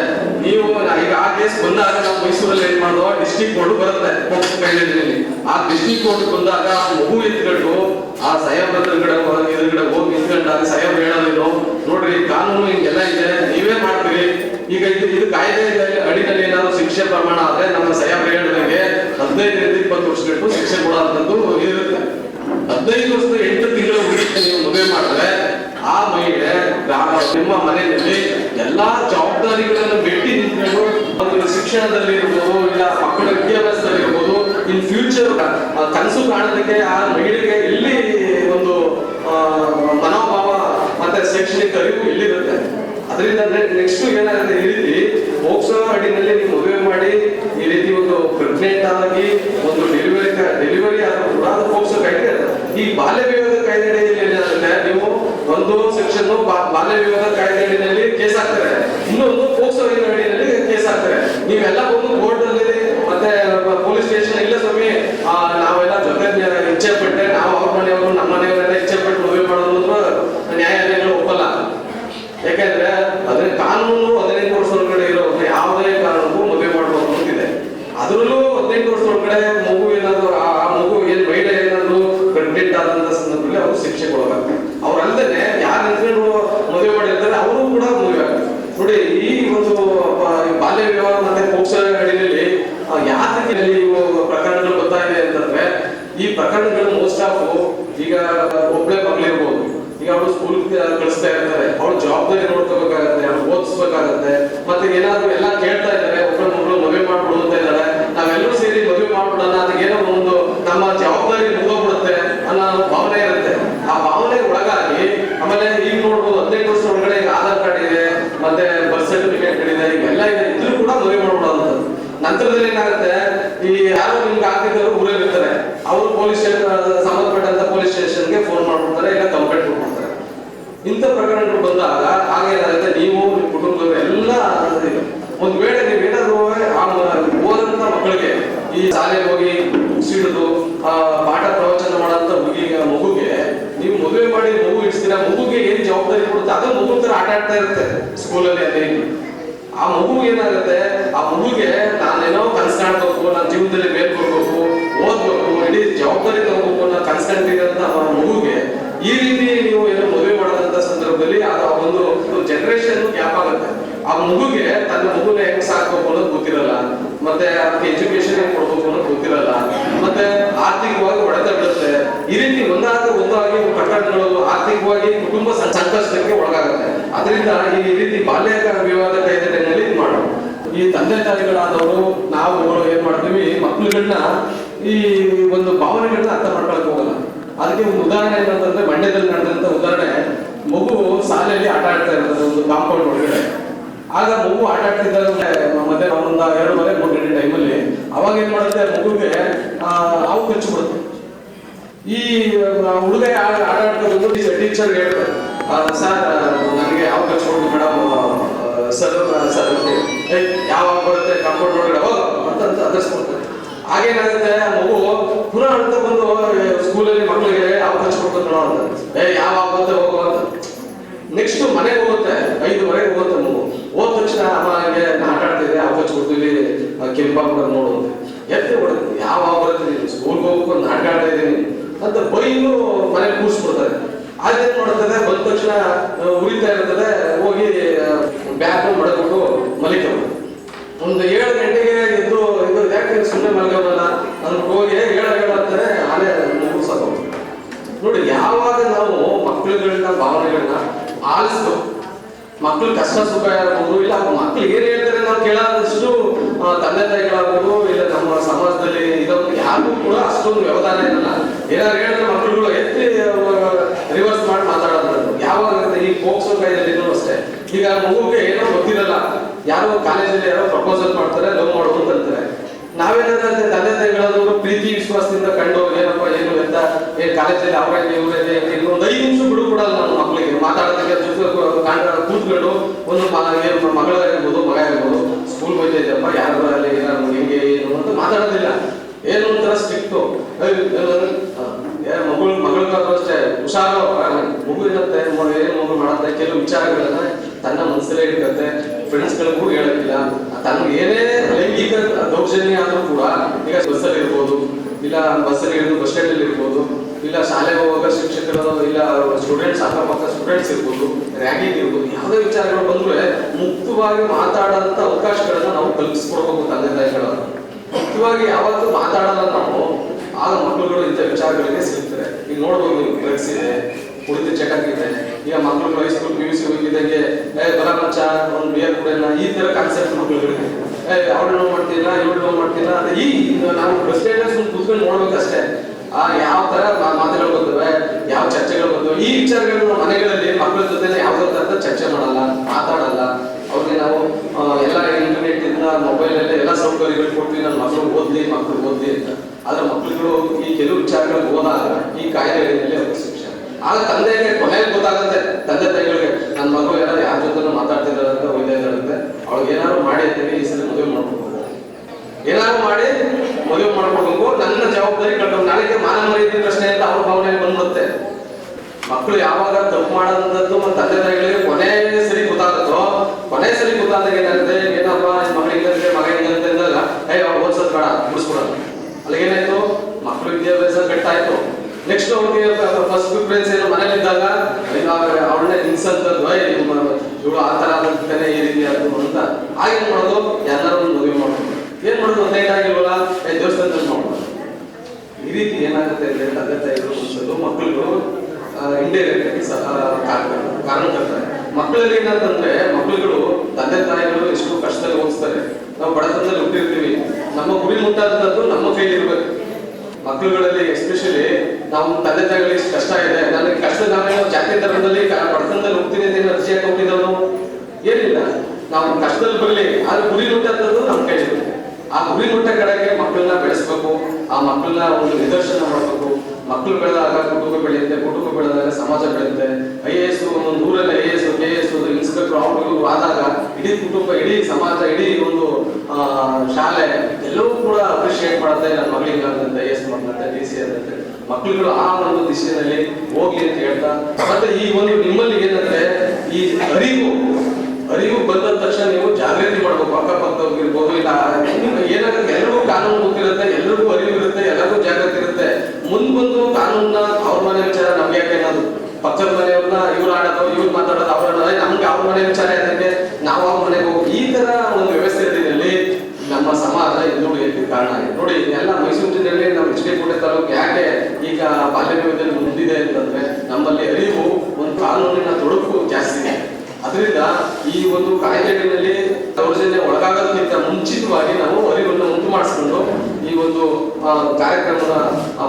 ನೀವು ಈಗ ಆ ಕೇಸ್ ಬಂದಾಗ ನಾವು ಮೈಸೂರಲ್ಲಿ ಏನ್ ಮಾಡೋದು ಡಿಸ್ಟಿಕ್ ಕೋರ್ಟ್ ಬರುತ್ತೆ, ಪೋಕ್ಸೋ ಕಾಯ್ದೆ ಆ ಡಿಸ್ಟಿಕ್ ಕೋರ್ಟ್ ಬಂದಾಗ ಮಗು ಎತ್ಕೊಂಡು ಆ ಸಾಹೇಬ್ರ ಎದುರುಗಡೆ ಎದುರುಗಡೆ ಹೋಗಿ ನಿಂತ್ಕೊಂಡಾಗ ಸಾಹೇಬ್ರು ಹೇಳೋದೇನು ನೋಡ್ರಿ, ಕಾನೂನು ಹಿಂಗೆಲ್ಲ ಇದೆ, ನೀವೇ ಮಾಡ್ತೀರಿ. ಈಗ ಇದು ಇದು ಕಾಯ್ದೆ ಅಡಿನಲ್ಲಿ ಏನಾದ್ರು ಶಿಕ್ಷೆ ಪ್ರಮಾಣ ಆದ್ರೆ ನಮ್ಮ ಸಾಹೇಬ್ರು ಹೇಳಿದಂಗೆ ಹದಿನೈದರಿಂದ ಇಪ್ಪತ್ತು ವರ್ಷಗಟ್ಟು ಶಿಕ್ಷೆ ಕೊಡೋ ಇರುತ್ತೆ. ಹದಿನೈದು ವರ್ಷದ ಎಂಟು ತಿಂಗಳ ಹುಡುಗಿ ನೀವು ಮದುವೆ ಮಾಡಿದ್ರೆ ಆ ಮಹಿಳೆ ನಿಮ್ಮ ಮನೆಯಲ್ಲಿ ಎಲ್ಲಾ ಜವಾಬ್ದಾರಿಗಳನ್ನು ಬೆಟ್ಟಿ ನಿಂತ್ಕೊಂಡು ಒಂದು ಶಿಕ್ಷಣದಲ್ಲಿ ಇರ್ಬೋದು ಇಲ್ಲ ಮಕ್ಕಳ ವಿದ್ಯಾಭ್ಯಾಸದಲ್ಲಿ ಇರ್ಬೋದು ಇನ್ ಫ್ಯೂಚರ್ ಕನಸು ಕಾಣೋದಕ್ಕೆ ಆ ಮಹಿಳೆಗೆ ಇಲ್ಲಿ ಒಂದು ಮನೋಭಾವ ಮತ್ತೆ ಶೈಕ್ಷಣಿಕ ಅರಿವು ಇಲ್ಲಿರುತ್ತೆ. ಅದರಿಂದ ನೆಕ್ಸ್ಟ್ ಏನಾಗುತ್ತೆ ಈ ರೀತಿ ಅಡಿನಲ್ಲಿ ನೀವು ಮದುವೆ ಮಾಡಿ, ಈ ರೀತಿ ಒಂದು ಪ್ರೆಗ್ನೆಂಟ್ ಆಗಿ ಒಂದು ಡೆಲಿವರಿ ಡೆಲಿವರಿ ಆದ್ರೂ ಕೂಡ ಅದು ಪೋಕ್ಸೋ ಕಾಯ್ದೆ ಈ ಬಾಲ್ಯ ವಿವಾಹ ಕಾಯ್ದೆ ಒಂದು ಸೆಕ್ಷನ್ ಬಾಲ್ಯ ವಿವಾಹ ಕಾಯ್ದೆಯಲ್ಲಿ ಕೇಸ್ ಹಾಕ್ತಾರೆ ಇನ್ನೊಂದು ಪೋಕ್ಸೋ ಅಡಿಯಲ್ಲಿ ಕೇಸ್ ಹಾಕ್ತಾರೆ ನೀವೆಲ್ಲ ಬಂದು ಕೋರ್ಟ್ ಅಲ್ಲಿ ಮತ್ತೆ ಪೊಲೀಸ್ ಸ್ಟೇಷನ್ ಇಲ್ಲ ಸ್ವಾಮಿ. ನಾವೆಲ್ಲ ಜೊತೆ ಇಚ್ಛೆ ಪಟ್ಟೆ. ನಾವು ಅವ್ರ ಮನೆಯವರು, ನಮ್ಮ ಮನೆಯವರೆಲ್ಲ ಇಚ್ಛೆ ಪಟ್ಟು ಮದುವೆ ಮಾಡೋದು ಅಂದ್ರೆ ನ್ಯಾಯಾಲಯಗಳು ಒಪ್ಪಲ್ಲ ಯಾಕಂದ್ರೆ ಅದ್ರ ಕಾನೂನು ಹದಿನೈದು ವರ್ಷ ಒಳಗಡೆ ಇರೋರ್ನ ಯಾವುದೇ ಕಾರಣಕ್ಕೂ ಮದುವೆ ಮಾಡಬಹುದು ಅಂತಿದೆ ಅದರಲ್ಲೂ ಹದಿನೆಂಟು ವರ್ಷ ಒಳಗಡೆ ಮಗು ಏನಾದ್ರು ಆ ಆ ಮಗು ಏನ್ ಮಹಿಳೆ ಏನಾದ್ರು ಪ್ರೆಗ್ನೆಂಟ್ ಆದಂತ ಸಂದರ್ಭದಲ್ಲಿ ಅವ್ರು ಶಿಕ್ಷೆ ಕೊಡಬೇಕು ಅವ್ರು ಅಲ್ದೇನೆ ಯಾರು ನಿಂತ್ಕೊಂಡು ಮದುವೆ ಮಾಡಿರ್ತಾರೆ ಅವರು ಕೂಡ ಮದುವೆ ಆಗ್ತಾರೆ ನೋಡಿ ಈ ಒಂದು ಪ- ಈ ಬಾಲ್ಯ ವಿವಾಹ ಮತ್ತೆ ಪೋಕ್ಸೋ ಅಡಿಯಲ್ಲಿ ಯಾವ ರೀತಿಯಲ್ಲಿ ಇವು ಪ್ರಕರಣಗಳು ಬರ್ತಾ ಇದೆ ಅಂತಂದ್ರೆ ಈ ಪ್ರಕರಣಗಳು ಮೋಸ್ಟ್ ಆಫ್ ಈಗ ಒಬ್ಬಳೆ ಮಗಳಿರ್ಬೋದು ಈಗ ಅವಳು ಸ್ಕೂಲ್ ಕಳಿಸ್ತಾ ಇರ್ತಾರೆ ಅವಳು ಜವಾಬ್ದಾರಿ ನೋಡ್ಕೋಬೇಕಾಗತ್ತೆ ಅವ್ಳು ಓದಿಸ್ಬೇಕಾಗತ್ತೆ ಮತ್ತೆ ಏನಾದ್ರು ಎಲ್ಲ ಕೇಳ್ತಾ ಇದ್ದಾರೆ ಒಬ್ಬಳ ಮಗಳು ಮದುವೆ ಮಾಡ್ಬಿಡು ಅಂತ ಇದ್ದಾರೆ ನಾವೆಲ್ಲರೂ ಸೇರಿ ಮದುವೆ ಮಾಡ್ಬಿಡೋಣ ಅದಕ್ಕೆ ಏನೋ ಒಂದು ನಮ್ಮ ಜವಾಬ್ದಾರಿ ಮುಗಿದೋಗ್ಬಿಡುತ್ತೆ ಅನ್ನೋ ಭಾವನೆ ಇರುತ್ತೆ ಆ ಭಾವನೆ ಒಳಗಾಗಿ ಆಮೇಲೆ ಈಗ ನೋಡ್ಬೋದು ಹದಿನೈದು ವರ್ಷ ಒಳಗಡೆ ಈಗ ಆಧಾರ್ ಕಾರ್ಡ್ ಇದೆ ಮತ್ತೆ ಬರ್ತ್ ಸರ್ಟಿಫಿಕೇಟ್ ಇದೆ ಇವೆಲ್ಲ ಇದೆ ಇದ್ರೂ ಕೂಡ ಮದುವೆ ಮಾಡ್ಬಿಡೋದು ನಂತರದಲ್ಲಿ ಏನಾಗುತ್ತೆ? ಈ ಯಾರು ನಿಮ್ಗೆ ಆಗ್ತಿದ್ರು ಊರಲ್ಲಿ ಇರ್ತಾರೆ ಅವರು ಪೊಲೀಸ್ ಸ್ಟೇಷನ್ ಸಂಬಂಧಪಟ್ಟಂತ ಪೊಲೀಸ್ ಸ್ಟೇಷನ್ಗೆ ಫೋನ್ ಮಾಡ್ಬಿಡ್ತಾರೆ, ಇಲ್ಲ ಕಂಪ್ಲೇಂಟ್ ಕೊಡ್ತಾರೆ ಇಂಥ ಪ್ರಕರಣಗಳು ಬಂದಾಗ ಹಾಗೇನಾಗುತ್ತೆ ನೀವು, ನಿಮ್ಮ ಕುಟುಂಬದವರು ಎಲ್ಲ ಒಂದು ವೇಳೆ ನೀವು ಏನಾದ್ರು ಓದಂತ ಮಕ್ಕಳಿಗೆ ಈ ಶಾಲೆಗೆ ಹೋಗಿ ಸಿಡಿದು ಪಾಠ ಪ್ರವಚನ ಮಾಡಂತ ಹುಡುಗಿಗೆ ಮಗುಗೆ, ನೀವು ಮದುವೆ ಮಾಡಿ ಮಗು ಇಡ್ಸ್ತೀರಾ? ಮಗುಗೆ ಏನ್ ಜವಾಬ್ದಾರಿ ಕೊಡುತ್ತೆ? ಅದು ಮಗು ಆಟ ಆಡ್ತಾ ಇರುತ್ತೆ ಸ್ಕೂಲಲ್ಲಿ ಅದೇ ಆ ಮಗುಗೆ ಏನಾಗುತ್ತೆ? ಆ ಮಗುಗೆ ನಾನೇನೋ ಕನ್ಸ್ ಕಾಣ್ಬೇಕು, ನನ್ನ ಜೀವನದಲ್ಲಿ ಮೇಲ್ ಬರ್ಬೇಕು, ಓದ್ಬೇಕು, ಇಡೀ ಜವಾಬ್ದಾರಿ ತಗೋಬೇಕು ಅನ್ನೋ ಕನ್ಸ್ ಕಾಣ್ತಿದ್ದಂತ ಆ ಮಗುಗೆ ಈ ರೀತಿ ನೀವು ಏನೋ ಮದುವೆ ಮಾಡೋದಂತ ಸಂದರ್ಭದಲ್ಲಿ ಆ ಒಂದು ಜನರೇಷನ್ ಗ್ಯಾಪ್ ಆಗುತ್ತೆ. ಆ ಮಗುಗೆ ತನ್ನ ಮಗುನ ಹೆಂಗ್ ಸಾಕ್ಬೇಕು ಅನ್ನೋದು ಗೊತ್ತಿರಲ್ಲ. ಮತ್ತೆ ಅದಕ್ಕೆ ಎಜುಕೇಶನ್ ಹೆಂಗ್ ಕೊಡ್ಬೇಕು ಅನ್ನೋದು ಗೊತ್ತಿರಲ್ಲ. ಮತ್ತೆ ಆರ್ಥಿಕವಾಗಿ ಹೊಡೆತ ಬೀಳುತ್ತೆ ಈ ರೀತಿ ಒಂದಾದ ಪ್ರಕರಣಗಳು ಆರ್ಥಿಕವಾಗಿ ಕುಟುಂಬ ಸಂಕಷ್ಟಕ್ಕೆ ಒಳಗಾಗುತ್ತೆ. ಅದರಿಂದ ಈ ರೀತಿ ಬಾಲ್ಯ ವಿವಾದ ಕಾಯ್ದೆನಲ್ಲಿ ಇದು ಮಾಡೋದು. ಈ ತಂದೆ ತಾಯಿಗಳಾದವರು, ನಾವು ಏನ್ ಮಾಡ್ತೀವಿ, ಮಕ್ಕಳುಗಳನ್ನ ಈ ಒಂದು ಭಾವನೆಗಳನ್ನ ಅರ್ಥ ಮಾಡ್ಕೊಳಕ್ ಹೋಗಲ್ಲ. ಅದಕ್ಕೆ ಒಂದು ಉದಾಹರಣೆ ಏನಂತಂದ್ರೆ, ಮಂಡ್ಯದಲ್ಲಿ ನಡೆದಂತ ಉದಾಹರಣೆ, ಮಗು ಶಾಲೆಯಲ್ಲಿ ಆಟ ಆಡ್ತಾ ಇರ್ತದೆ ಒಂದು ಕಾಂಪೌಂಡ್ ಒಳಗಡೆ. ಆಗ ಮಗು ಆಟ ಆಡ್ತಿದ್ದಾರೆ ಮತ್ತೆ ಒಂದು ಎರಡು ಮನೆ ಮೂರು ಗಂಟೆ ಟೈಮಲ್ಲಿ ಅವಾಗ ಏನ್ ಮಾಡುತ್ತೆ, ಮಗುಗೆ ಹಾವು ಕಚ್ಚಿ ಬಿಡುತ್ತೆ ಈ ಹುಡುಗ ಬಂದು ಟೀಚರ್ ಹೇಳ್ತಾರೆ. ಸರ್ ನನಗೆ ಯಾವ ಸರ್ ಸರ್ ಏ, ಯಾವಾಗ ಬರುತ್ತೆ? ಕಾಂಪೌಂಡ್ ಒಳಗಡೆ ಹೋಗ, ಅಂತ ಅದರ್ಸ್ಕೊಡ್ತಾರೆ ಆಗೇನಾಗುತ್ತೆ ಆ ಮಗು ಪುನಃ ಅಂತ ಬಂದು ಸ್ಕೂಲಲ್ಲಿ ಮಕ್ಕಳಿಗೆ ಖರ್ಚು ಕೊಡ್ತಾರೆ ಅಂತ ಏ, ಯಾವಾಗ ಬರುತ್ತೆ? ಹೋಗು ಅಂತ. ನೆಕ್ಸ್ಟ್ ಮನೆಗೆ ಹೋಗುತ್ತೆ, ಐದುವರೆಗೆ ಹೋಗುತ್ತೆ ಮಗು. ಹೋದ ತಕ್ಷಣ ಆಟ ಆಡ್ತಿದ್ದೆ. ಯಾವ ಖರ್ಚು ಕೊಡ್ತೀವಿ? ಕೆಂಪಾಗ್ಬಿಡೋದು ಕೂಡ ನೋಡು ಎತ್ತಿ ಹೊಡೆದು, ಯಾವಾಗ ಬರುತ್ತೆ ಸ್ಕೂಲ್ಗೆ ಹೋಗ್ಬೇಕು, ನಾಟಕ ಆಡ್ತಾ ಇದ್ದೀನಿ. ಅಂತ ಬೈನು ಮನೆ ಕೂರಿಸ್ಬಿಡ್ತಾರೆ. ಅದೇನ್ ಮಾಡ್ತಾರೆ ಬಂದ ತಕ್ಷಣ ಉರಿತಾ ಇರ್ತದೆ ಹೋಗಿ ಬ್ಯಾಗ್ ಮಡಗ್ಬಿಟ್ಟು ಮಲಿಕವರು ಒಂದು ಏಳು ಗಂಟೆಗೆ ಎದ್ದು ಇದು ಯಾಕೆ ಸುಮ್ಮನೆ ಮಲಗವಲ್ಲ ಅಂದ್ಬಿಟ್ಟು ಹೋಗಿ ಏಳು ಅಂತಾರೆ ಆಲೆ ಮುಗಿಸೋದು ನೋಡಿ, ಯಾವಾಗ ನಾವು ಮಕ್ಕಳುಗಳನ್ನ, ಭಾವನೆಗಳನ್ನ ಆಲಿಸ್ಬೇಕು? ಮಕ್ಕಳು ಕಷ್ಟ ಸುಖ ಇರಬಹುದು ಇಲ್ಲ ಮಕ್ಕಳು ಏನ್ ಹೇಳ್ತಾರೆ ನಾವು ಕೇಳಾದಷ್ಟು ತಂದೆ ತಾಯಿಗಳಾಗ್ಬೋದು ನಮ್ಮ ಸಮಾಜದಲ್ಲಿ ಇರೋದು ಯಾರಿಗೂ ಕೂಡ ಅಷ್ಟೊಂದು ವ್ಯವಧಾನ ಇರಲ್ಲ. ಏನಾದ್ರು ಹೇಳಿದ್ರೆ ಮಕ್ಕಳುಗಳು ಎತ್ತಿ ರಿವರ್ಸ್ ಮಾಡಿ ಮಾತಾಡೋದು ಯಾವಾಗ? ಈ ಪೋಕ್ಸೋ ಕಾಯ್ದಲ್ಲಿ ಅಷ್ಟೇ. ಈಗ ಮಗುಗೆ ಏನೋ ಗೊತ್ತಿರಲ್ಲ. ಯಾರೋ ಕಾಲೇಜಲ್ಲಿ ಯಾರೋ ಪ್ರಪೋಸಲ್ ಮಾಡ್ತಾರೆ ಲವ್ ಅಂತಾರೆ ನಾವೇನಾದ್ರೆ ತಂದೆ ತಾಯಿಗಳಾದ್ರು ಪ್ರೀತಿ, ವಿಶ್ವಾಸದಿಂದ ಕಂಡು ಏನಪ್ಪ ಏನು ಅಂತ ಏನ್ ಕಾಲೇಜಲ್ಲಿ ಅವರ ಇವ್ರಂಗೆ ಇನ್ನು ಒಂದು ಐದು ನಿಮಿಷ ಬಿಡು ಕೊಡಲ್ಲ ನಮ್ಮ ಮಕ್ಕಳಿಗೆ ಮಾತಾಡೋದಕ್ಕೆ ಜೊತೆ ಕಾಂಡ ಕೂತ್ಕೊಂಡು ಒಂದು ಏನು ಮಗಳ ಇರ್ಬೋದು, ಮಗ ಇರ್ಬೋದು ಸ್ಕೂಲ್ ಹೋಯ್ತಾ ಇದ್ದಪ್ಪ ಯಾರು ಬರಲಿ ಏನಾದ್ರು ಹೆಂಗೆ, ಏನು ಅಂತ ಮಾತಾಡೋದಿಲ್ಲ. ಏನು ಒಂಥರ ಸ್ಟ್ರಿಕ್ಟು ಮಗಳು ಮಗಳಿಗಾದ್ರೂ ಅಷ್ಟೇ, ಹುಷಾರು ಮಗು ಇರುತ್ತೆ ಏನು ಮಗು ಮಾಡುತ್ತೆ, ಕೆಲವು ವಿಚಾರಗಳನ್ನ ತನ್ನ ಮನಸ್ಸಲ್ಲೇ ಇಟ್ಕತ್ತೆ ಫ್ರೆಂಡ್ಸ್ಗಳಿಗೂ ಹೇಳಕ್ಕಿಲ್ಲ ತನಗೆ ಏನೇ ಲೈಂಗಿಕ ದೌರ್ಜನ್ಯ ಆದರೂ ಕೂಡ, ಈಗ ಬಸ್ಸಲ್ಲಿ ಇರ್ಬೋದು, ಇಲ್ಲ ಬಸ್ಸಲ್ಲಿ ಇರೋದು ಬಸ್ ಸ್ಟ್ಯಾಂಡ್ ಅಲ್ಲಿ ಇರ್ಬೋದು, ಇಲ್ಲ ಶಾಲೆಗೆ ಹೋಗುವಾಗ ಶಿಕ್ಷಕರು, ಇಲ್ಲ ಸ್ಟೂಡೆಂಟ್ಸ್ ಅಕ್ಕಪಕ್ಕ ಸ್ಟೂಡೆಂಟ್ಸ್ ಇರ್ಬೋದು ರ್ಯಾಗಿಂಗ್ ಇರ್ಬೋದು, ಯಾವುದೇ ವಿಚಾರಗಳು ಬಂದ್ರೆ ಮುಕ್ತವಾಗಿ ಮಾತಾಡೋಂಥ ಅವಕಾಶಗಳನ್ನ ನಾವು ಕಲ್ಪಿಸ್ಕೊಡ್ಬೇಕು ತಂದೆ ತಾಯಿಗಳನ್ನ ಮುಖ್ಯವಾಗಿ ಯಾವತ್ತೂ ಮಾತಾಡಲ್ಲ ನಾವು, ಆಗ ಮಕ್ಕಳುಗಳು ಇಂಥ ವಿಚಾರಗಳಿಗೆ ಸಿಗ್ತಾರೆ. ಈಗ ನೋಡ್ಬೋದು ಡ್ರಗ್ಸ್ ಇದೆ ಕುಡಿದ ಚಟಕ್ ಇದೆ ಈಗ ಮಕ್ಕಳು high school P U C ಹೋಗಿದ್ದಂಗೆ ಏ ಬರಮಚ್ಚ ಒಂದು ಬಿಯರ್ ಕುಡಿಯೋಣ ಈ ತರ ಕಾನ್ಸೆಪ್ಟ್ ಮಕ್ಕಳುಗಳಿಗೆ ಏ ಅವ್ರು ನೋವು ಮಾಡ್ತಿಲ್ಲ ಇವ್ರು ನೋವು ಮಾಡ್ತಿಲ್ಲ. ಅದೇ ಈ ನಾವು ಸುಮ್ಮನೆ ಕೂತ್ಕೊಂಡು ನೋಡ್ಬೇಕಷ್ಟೇ. ಆ, ಯಾವ ತರ ಮಾತುಗಳು ಬಂದವೆ, ಯಾವ ಚರ್ಚೆಗಳು ಬಂದವೆ. ಈ ವಿಚಾರಗಳನ್ನ ಮನೆಗಳಲ್ಲಿ ಮಕ್ಕಳ ಜೊತೆ ಯಾವುದೇ ತರ ಚರ್ಚೆ ಮಾಡಲ್ಲ, ಮಾತಾಡಲ್ಲ. ಅವ್ರಿಗೆ ನಾವು ಎಲ್ಲ ಇಂಟರ್ನೆಟ್ ಇಂದ ಮೊಬೈಲ್ ಅಲ್ಲಿ ಎಲ್ಲ ಸೌಕರ್ಯಗಳು ಕೊಡ್ತೀವಿ ನನ್ನ ಮಕ್ಕಳು ಓದ್ಲಿ ಮಕ್ಕಳು ಓದ್ಲಿ ಅಂತ. ಆದ್ರೆ ಮಕ್ಕಳುಗಳು ಈ ಕೆಲವು ವಿಚಾರಗಳು ಓದಾಗ ಈ ಕಾಯಿಲೆಗಳಲ್ಲಿ ಶಿಕ್ಷೆ ಆಗ ತಂದೆಗೆ ಕೊನೆಗೆ ಗೊತ್ತಾಗುತ್ತೆ, ತಂದೆ ತಾಯಿಗಳಿಗೆ, ನನ್ನ ಮಗು ಯಾರು, ಯಾರ ಜೊತೆ ಮಾತಾಡ್ತಿದ್ದಾರೆ ಅಂತ ಒಳ್ಳೆ ಇರುತ್ತೆ. ಅವಳಿಗೆ ಏನಾದ್ರು ಮಾಡಿ ಅಂತೀನಿ, ಈ ಸಲ ಮದುವೆ ಮಾಡ್ಬೇಕು ಏನಾದ್ರು ಮಾಡಿ ಮದುವೆ ಮಾಡ್ಕೊಡ್ಬೇಕು. ನನ್ನ ಜವಾಬ್ದಾರಿ ಕಳ್ಕೊಂಡು ನಾಳೆಗೆ ಮಾನ ಮರ್ಯಾದೆ ಪ್ರಶ್ನೆ ಅಂತ ಅವ್ರ ಭಾವನೆ ಬಂದ್ಬಿಡುತ್ತೆ. ಮಕ್ಕಳು ಯಾವಾಗ ತಪ್ಪು ಮಾಡೋದಂತದ್ದು ಮತ್ತು ತಂದೆ ತಾಯಿಗಳಿಗೆ ಕೊನೆ ಸರಿ ಗೊತ್ತಾಗುತ್ತೋ ಕೊನೆ ಸರಿ ಗೊತ್ತಾದಾಗ ಏನಾಗುತ್ತೆ? ಏನಪ್ಪ, ನಿನ್ ಮಗ ಹಿಂಗಂತೆ ಅಂದಾಗ ಏಯ್ ಅವ್ರು ಓದ್ಸೋದು ಬೇಡ ಬಿಡಿಸ್ಕೊಡೋದು ಅಲ್ಲಿ ಏನಾಯ್ತು ಮಕ್ಕಳು ವಿದ್ಯಾಭ್ಯಾಸ ಕಟ್ಟಾಯ್ತು. ನೆಕ್ಸ್ಟ್ ಅವ್ರಿಗೆ ಫಸ್ಟ್ ಪ್ರಿಫರೆನ್ಸ್ ಏನು ಮನೇಲಿ ಇದ್ದಾಗ ಅವಳನ್ನೇ ನಿಲ್ಸಂತದ್ದು ಇವಳು ಆ ತರ ಆಗ್ತಾನೆ ಈ ರೀತಿ ಆಗ್ಬೋದು ಅಂತ. ಹಾಗೆ ಮಾಡೋದು, ಎಲ್ಲರೂ ಮದುವೆ ಮಾಡೋದು ಏನ್ ಮಾಡೋದು ಒಂದೇ ಆಗಿಲ್ವಲ್ಲ ಏ, ದೇವಸ್ಥಾನದಲ್ಲಿ ಮಾಡೋದು ಈ ರೀತಿ ಏನಾಗುತ್ತೆ ಅಂದ್ರೆ ತಂದೆ ತಾಯಿಗಳು ಅನ್ಸೋದು ಮಕ್ಕಳು ಕಾರಣ ತರ್ತಾರೆ ಮಕ್ಕಳಲ್ಲಿ ಏನಂತಂದ್ರೆ ಮಕ್ಕಳುಗಳು, ತಂದೆ ತಾಯಿಗಳು ಎಷ್ಟು ಕಷ್ಟದಲ್ಲಿ ಓದಿಸ್ತಾರೆ ನಾವು ಬಡತನದಲ್ಲಿ ಹುಟ್ಟಿರ್ತೀವಿ. ನಮ್ಮ ಗುರಿ ಮುಟ್ಟಾದಂಥದ್ದು ನಮ್ಮ ಕೈಲಿ ಇರ್ಬೇಕು ಮಕ್ಕಳುಗಳಲ್ಲಿ ಎಸ್ಪೆಷಲಿ ನಾವು ತಂದೆ ತಾಯಿಗಳಿಗೆ ಕಷ್ಟ ಇದೆ. ನನಗೆ ಕಷ್ಟ ನಾನು ಜಾತಿ ತರದಲ್ಲಿ ಬಡತನದಲ್ಲಿ ಹೋಗ್ತೀನಿ ಅಂತ ಅರ್ಜಿ ಹಾಕಿ ಹೋಗಿದ್ದವನು ಏನಿಲ್ಲ. ನಾವು ಕಷ್ಟದಲ್ಲಿ ಬರಲಿ. ಆದ್ರೆ ಗುರಿ ಮುಟ್ಟಂತದ್ದು ನಮ್ಮ ಕೈ ಆ ಗುರಿ ಮುಟ್ಟ ಕಡೆಗೆ ಮಕ್ಕಳನ್ನ ಬೆಳೆಸ್ಬೇಕು. ಆ ಮಕ್ಕಳನ್ನ ಒಂದು ನಿದರ್ಶನ ಮಾಡಬೇಕು. ಮಕ್ಕಳು ಬೆಳೆದಾಗ ಕುಟುಂಬ ಬೆಳೆಯುತ್ತೆ, ಕುಟುಂಬ ಬೆಳೆದಾಗ ಸಮಾಜ ಬೆಳೆಯುತ್ತೆ. ಐ ಎ ಎಸ್ ಒಂದು ನೂರಲ್ಲಿ I A S K S inspector ಆದಾಗ ಇಡೀ ಕುಟುಂಬ, ಇಡೀ ಸಮಾಜ, ಇಡೀ ಒಂದು ಶಾಲೆ ಎಲ್ಲವೂ ಕೂಡ ಅಪ್ರಿಶಿಯೇಟ್ ಮಾಡುತ್ತೆ. ನನ್ನ ಮಗಳಿಗೆ ಐ ಎಸ್ ಮಾಡ್ತಾರೆ ಡಿ ಸಿ ಅಂತ ಮಕ್ಕಳುಗಳು ಆ ಒಂದು ದಿಶೆಯಲ್ಲಿ ಹೋಗ್ಲಿ ಅಂತ ಹೇಳ್ತಾ, ಮತ್ತೆ ಈ ಒಂದು ನಿಮ್ಮಲ್ಲಿ ಏನಂದ್ರೆ, ಈ ಅರಿವು ಅರಿವು ಬಂದ ತಕ್ಷಣ ನೀವು ಜಾಗೃತಿ ಮಾಡ್ಬೇಕು ಅಕ್ಕಪಕ್ಕ ಇರ್ಬೋದು, ಇಲ್ಲ ಏನಾಗುತ್ತೆ ಎಲ್ರಿಗೂ ಕಾನೂನು ಗೊತ್ತಿರುತ್ತೆ, ಎಲ್ರಿಗೂ ಅರಿವು ಇರುತ್ತೆ, ಎಲ್ಲರಿಗೂ ಜಾಗೃತಿ ಇರುತ್ತೆ, ಮುಂದ್ ಬಂದು ಕಾನೂನ ಅವ್ರ ಮನೆ ವಿಚಾರ ನಮ್ಗೆ ಯಾಕೆ ಅನ್ನೋದು. ಪಕ್ಕದ ಮನೆಯವ್ರನ್ನ ಇವ್ರು ಆಡೋದು, ಇವ್ರು ಮಾತಾಡೋದು, ಅವ್ರ ನಮ್ಗೆ ಅವ್ರ ಮನೆ ವಿಚಾರ ಏನಕ್ಕೆ ನಾವು ಅವ್ರ ಮನೆಗೆ ಹೋಗಿ ಈ ತರ ಒಂದು ವ್ಯವಸ್ಥೆ ಇರೋದ್ರಲ್ಲಿ ನಮ್ಮ ಸಮಾಜ ಹಿಂದುಳಿಯಕ್ಕೆ ಕಾರಣ ಆಗಿದೆ. ನೋಡಿ ಎಲ್ಲ ಮೈಸೂರು ಜಿಲ್ಲೆಯಲ್ಲಿ ನಮ್ಮ ಎಚ್ ಡಿ ಕೋಟೆ ತಾಲೂಕು ಯಾಕೆ ಈಗ ಬಾಲ್ಯ ವಿವಾಹದಲ್ಲಿ ಮುಂದಿದೆ ಅಂತಂದ್ರೆ ನಮ್ಮಲ್ಲಿ ಅರಿವು, ಒಂದು ಕಾನೂನಿನ ತೊಡಕು ಜಾಸ್ತಿ ಇದೆ. ಅದರಿಂದ ಈ ಒಂದು ಕಾಯಿಲೆಗಳಲ್ಲಿ ದೌರ್ಜನ್ಯ ಒಳಗಾಗೋದಕ್ಕಿಂತ ಮುಂಚಿತವಾಗಿ ನಾವು ಅರಿವನ್ನು ಉಂಟು ಮಾಡಿಸ್ಕೊಂಡು ಈ ಒಂದು ಕಾರ್ಯಕ್ರಮದ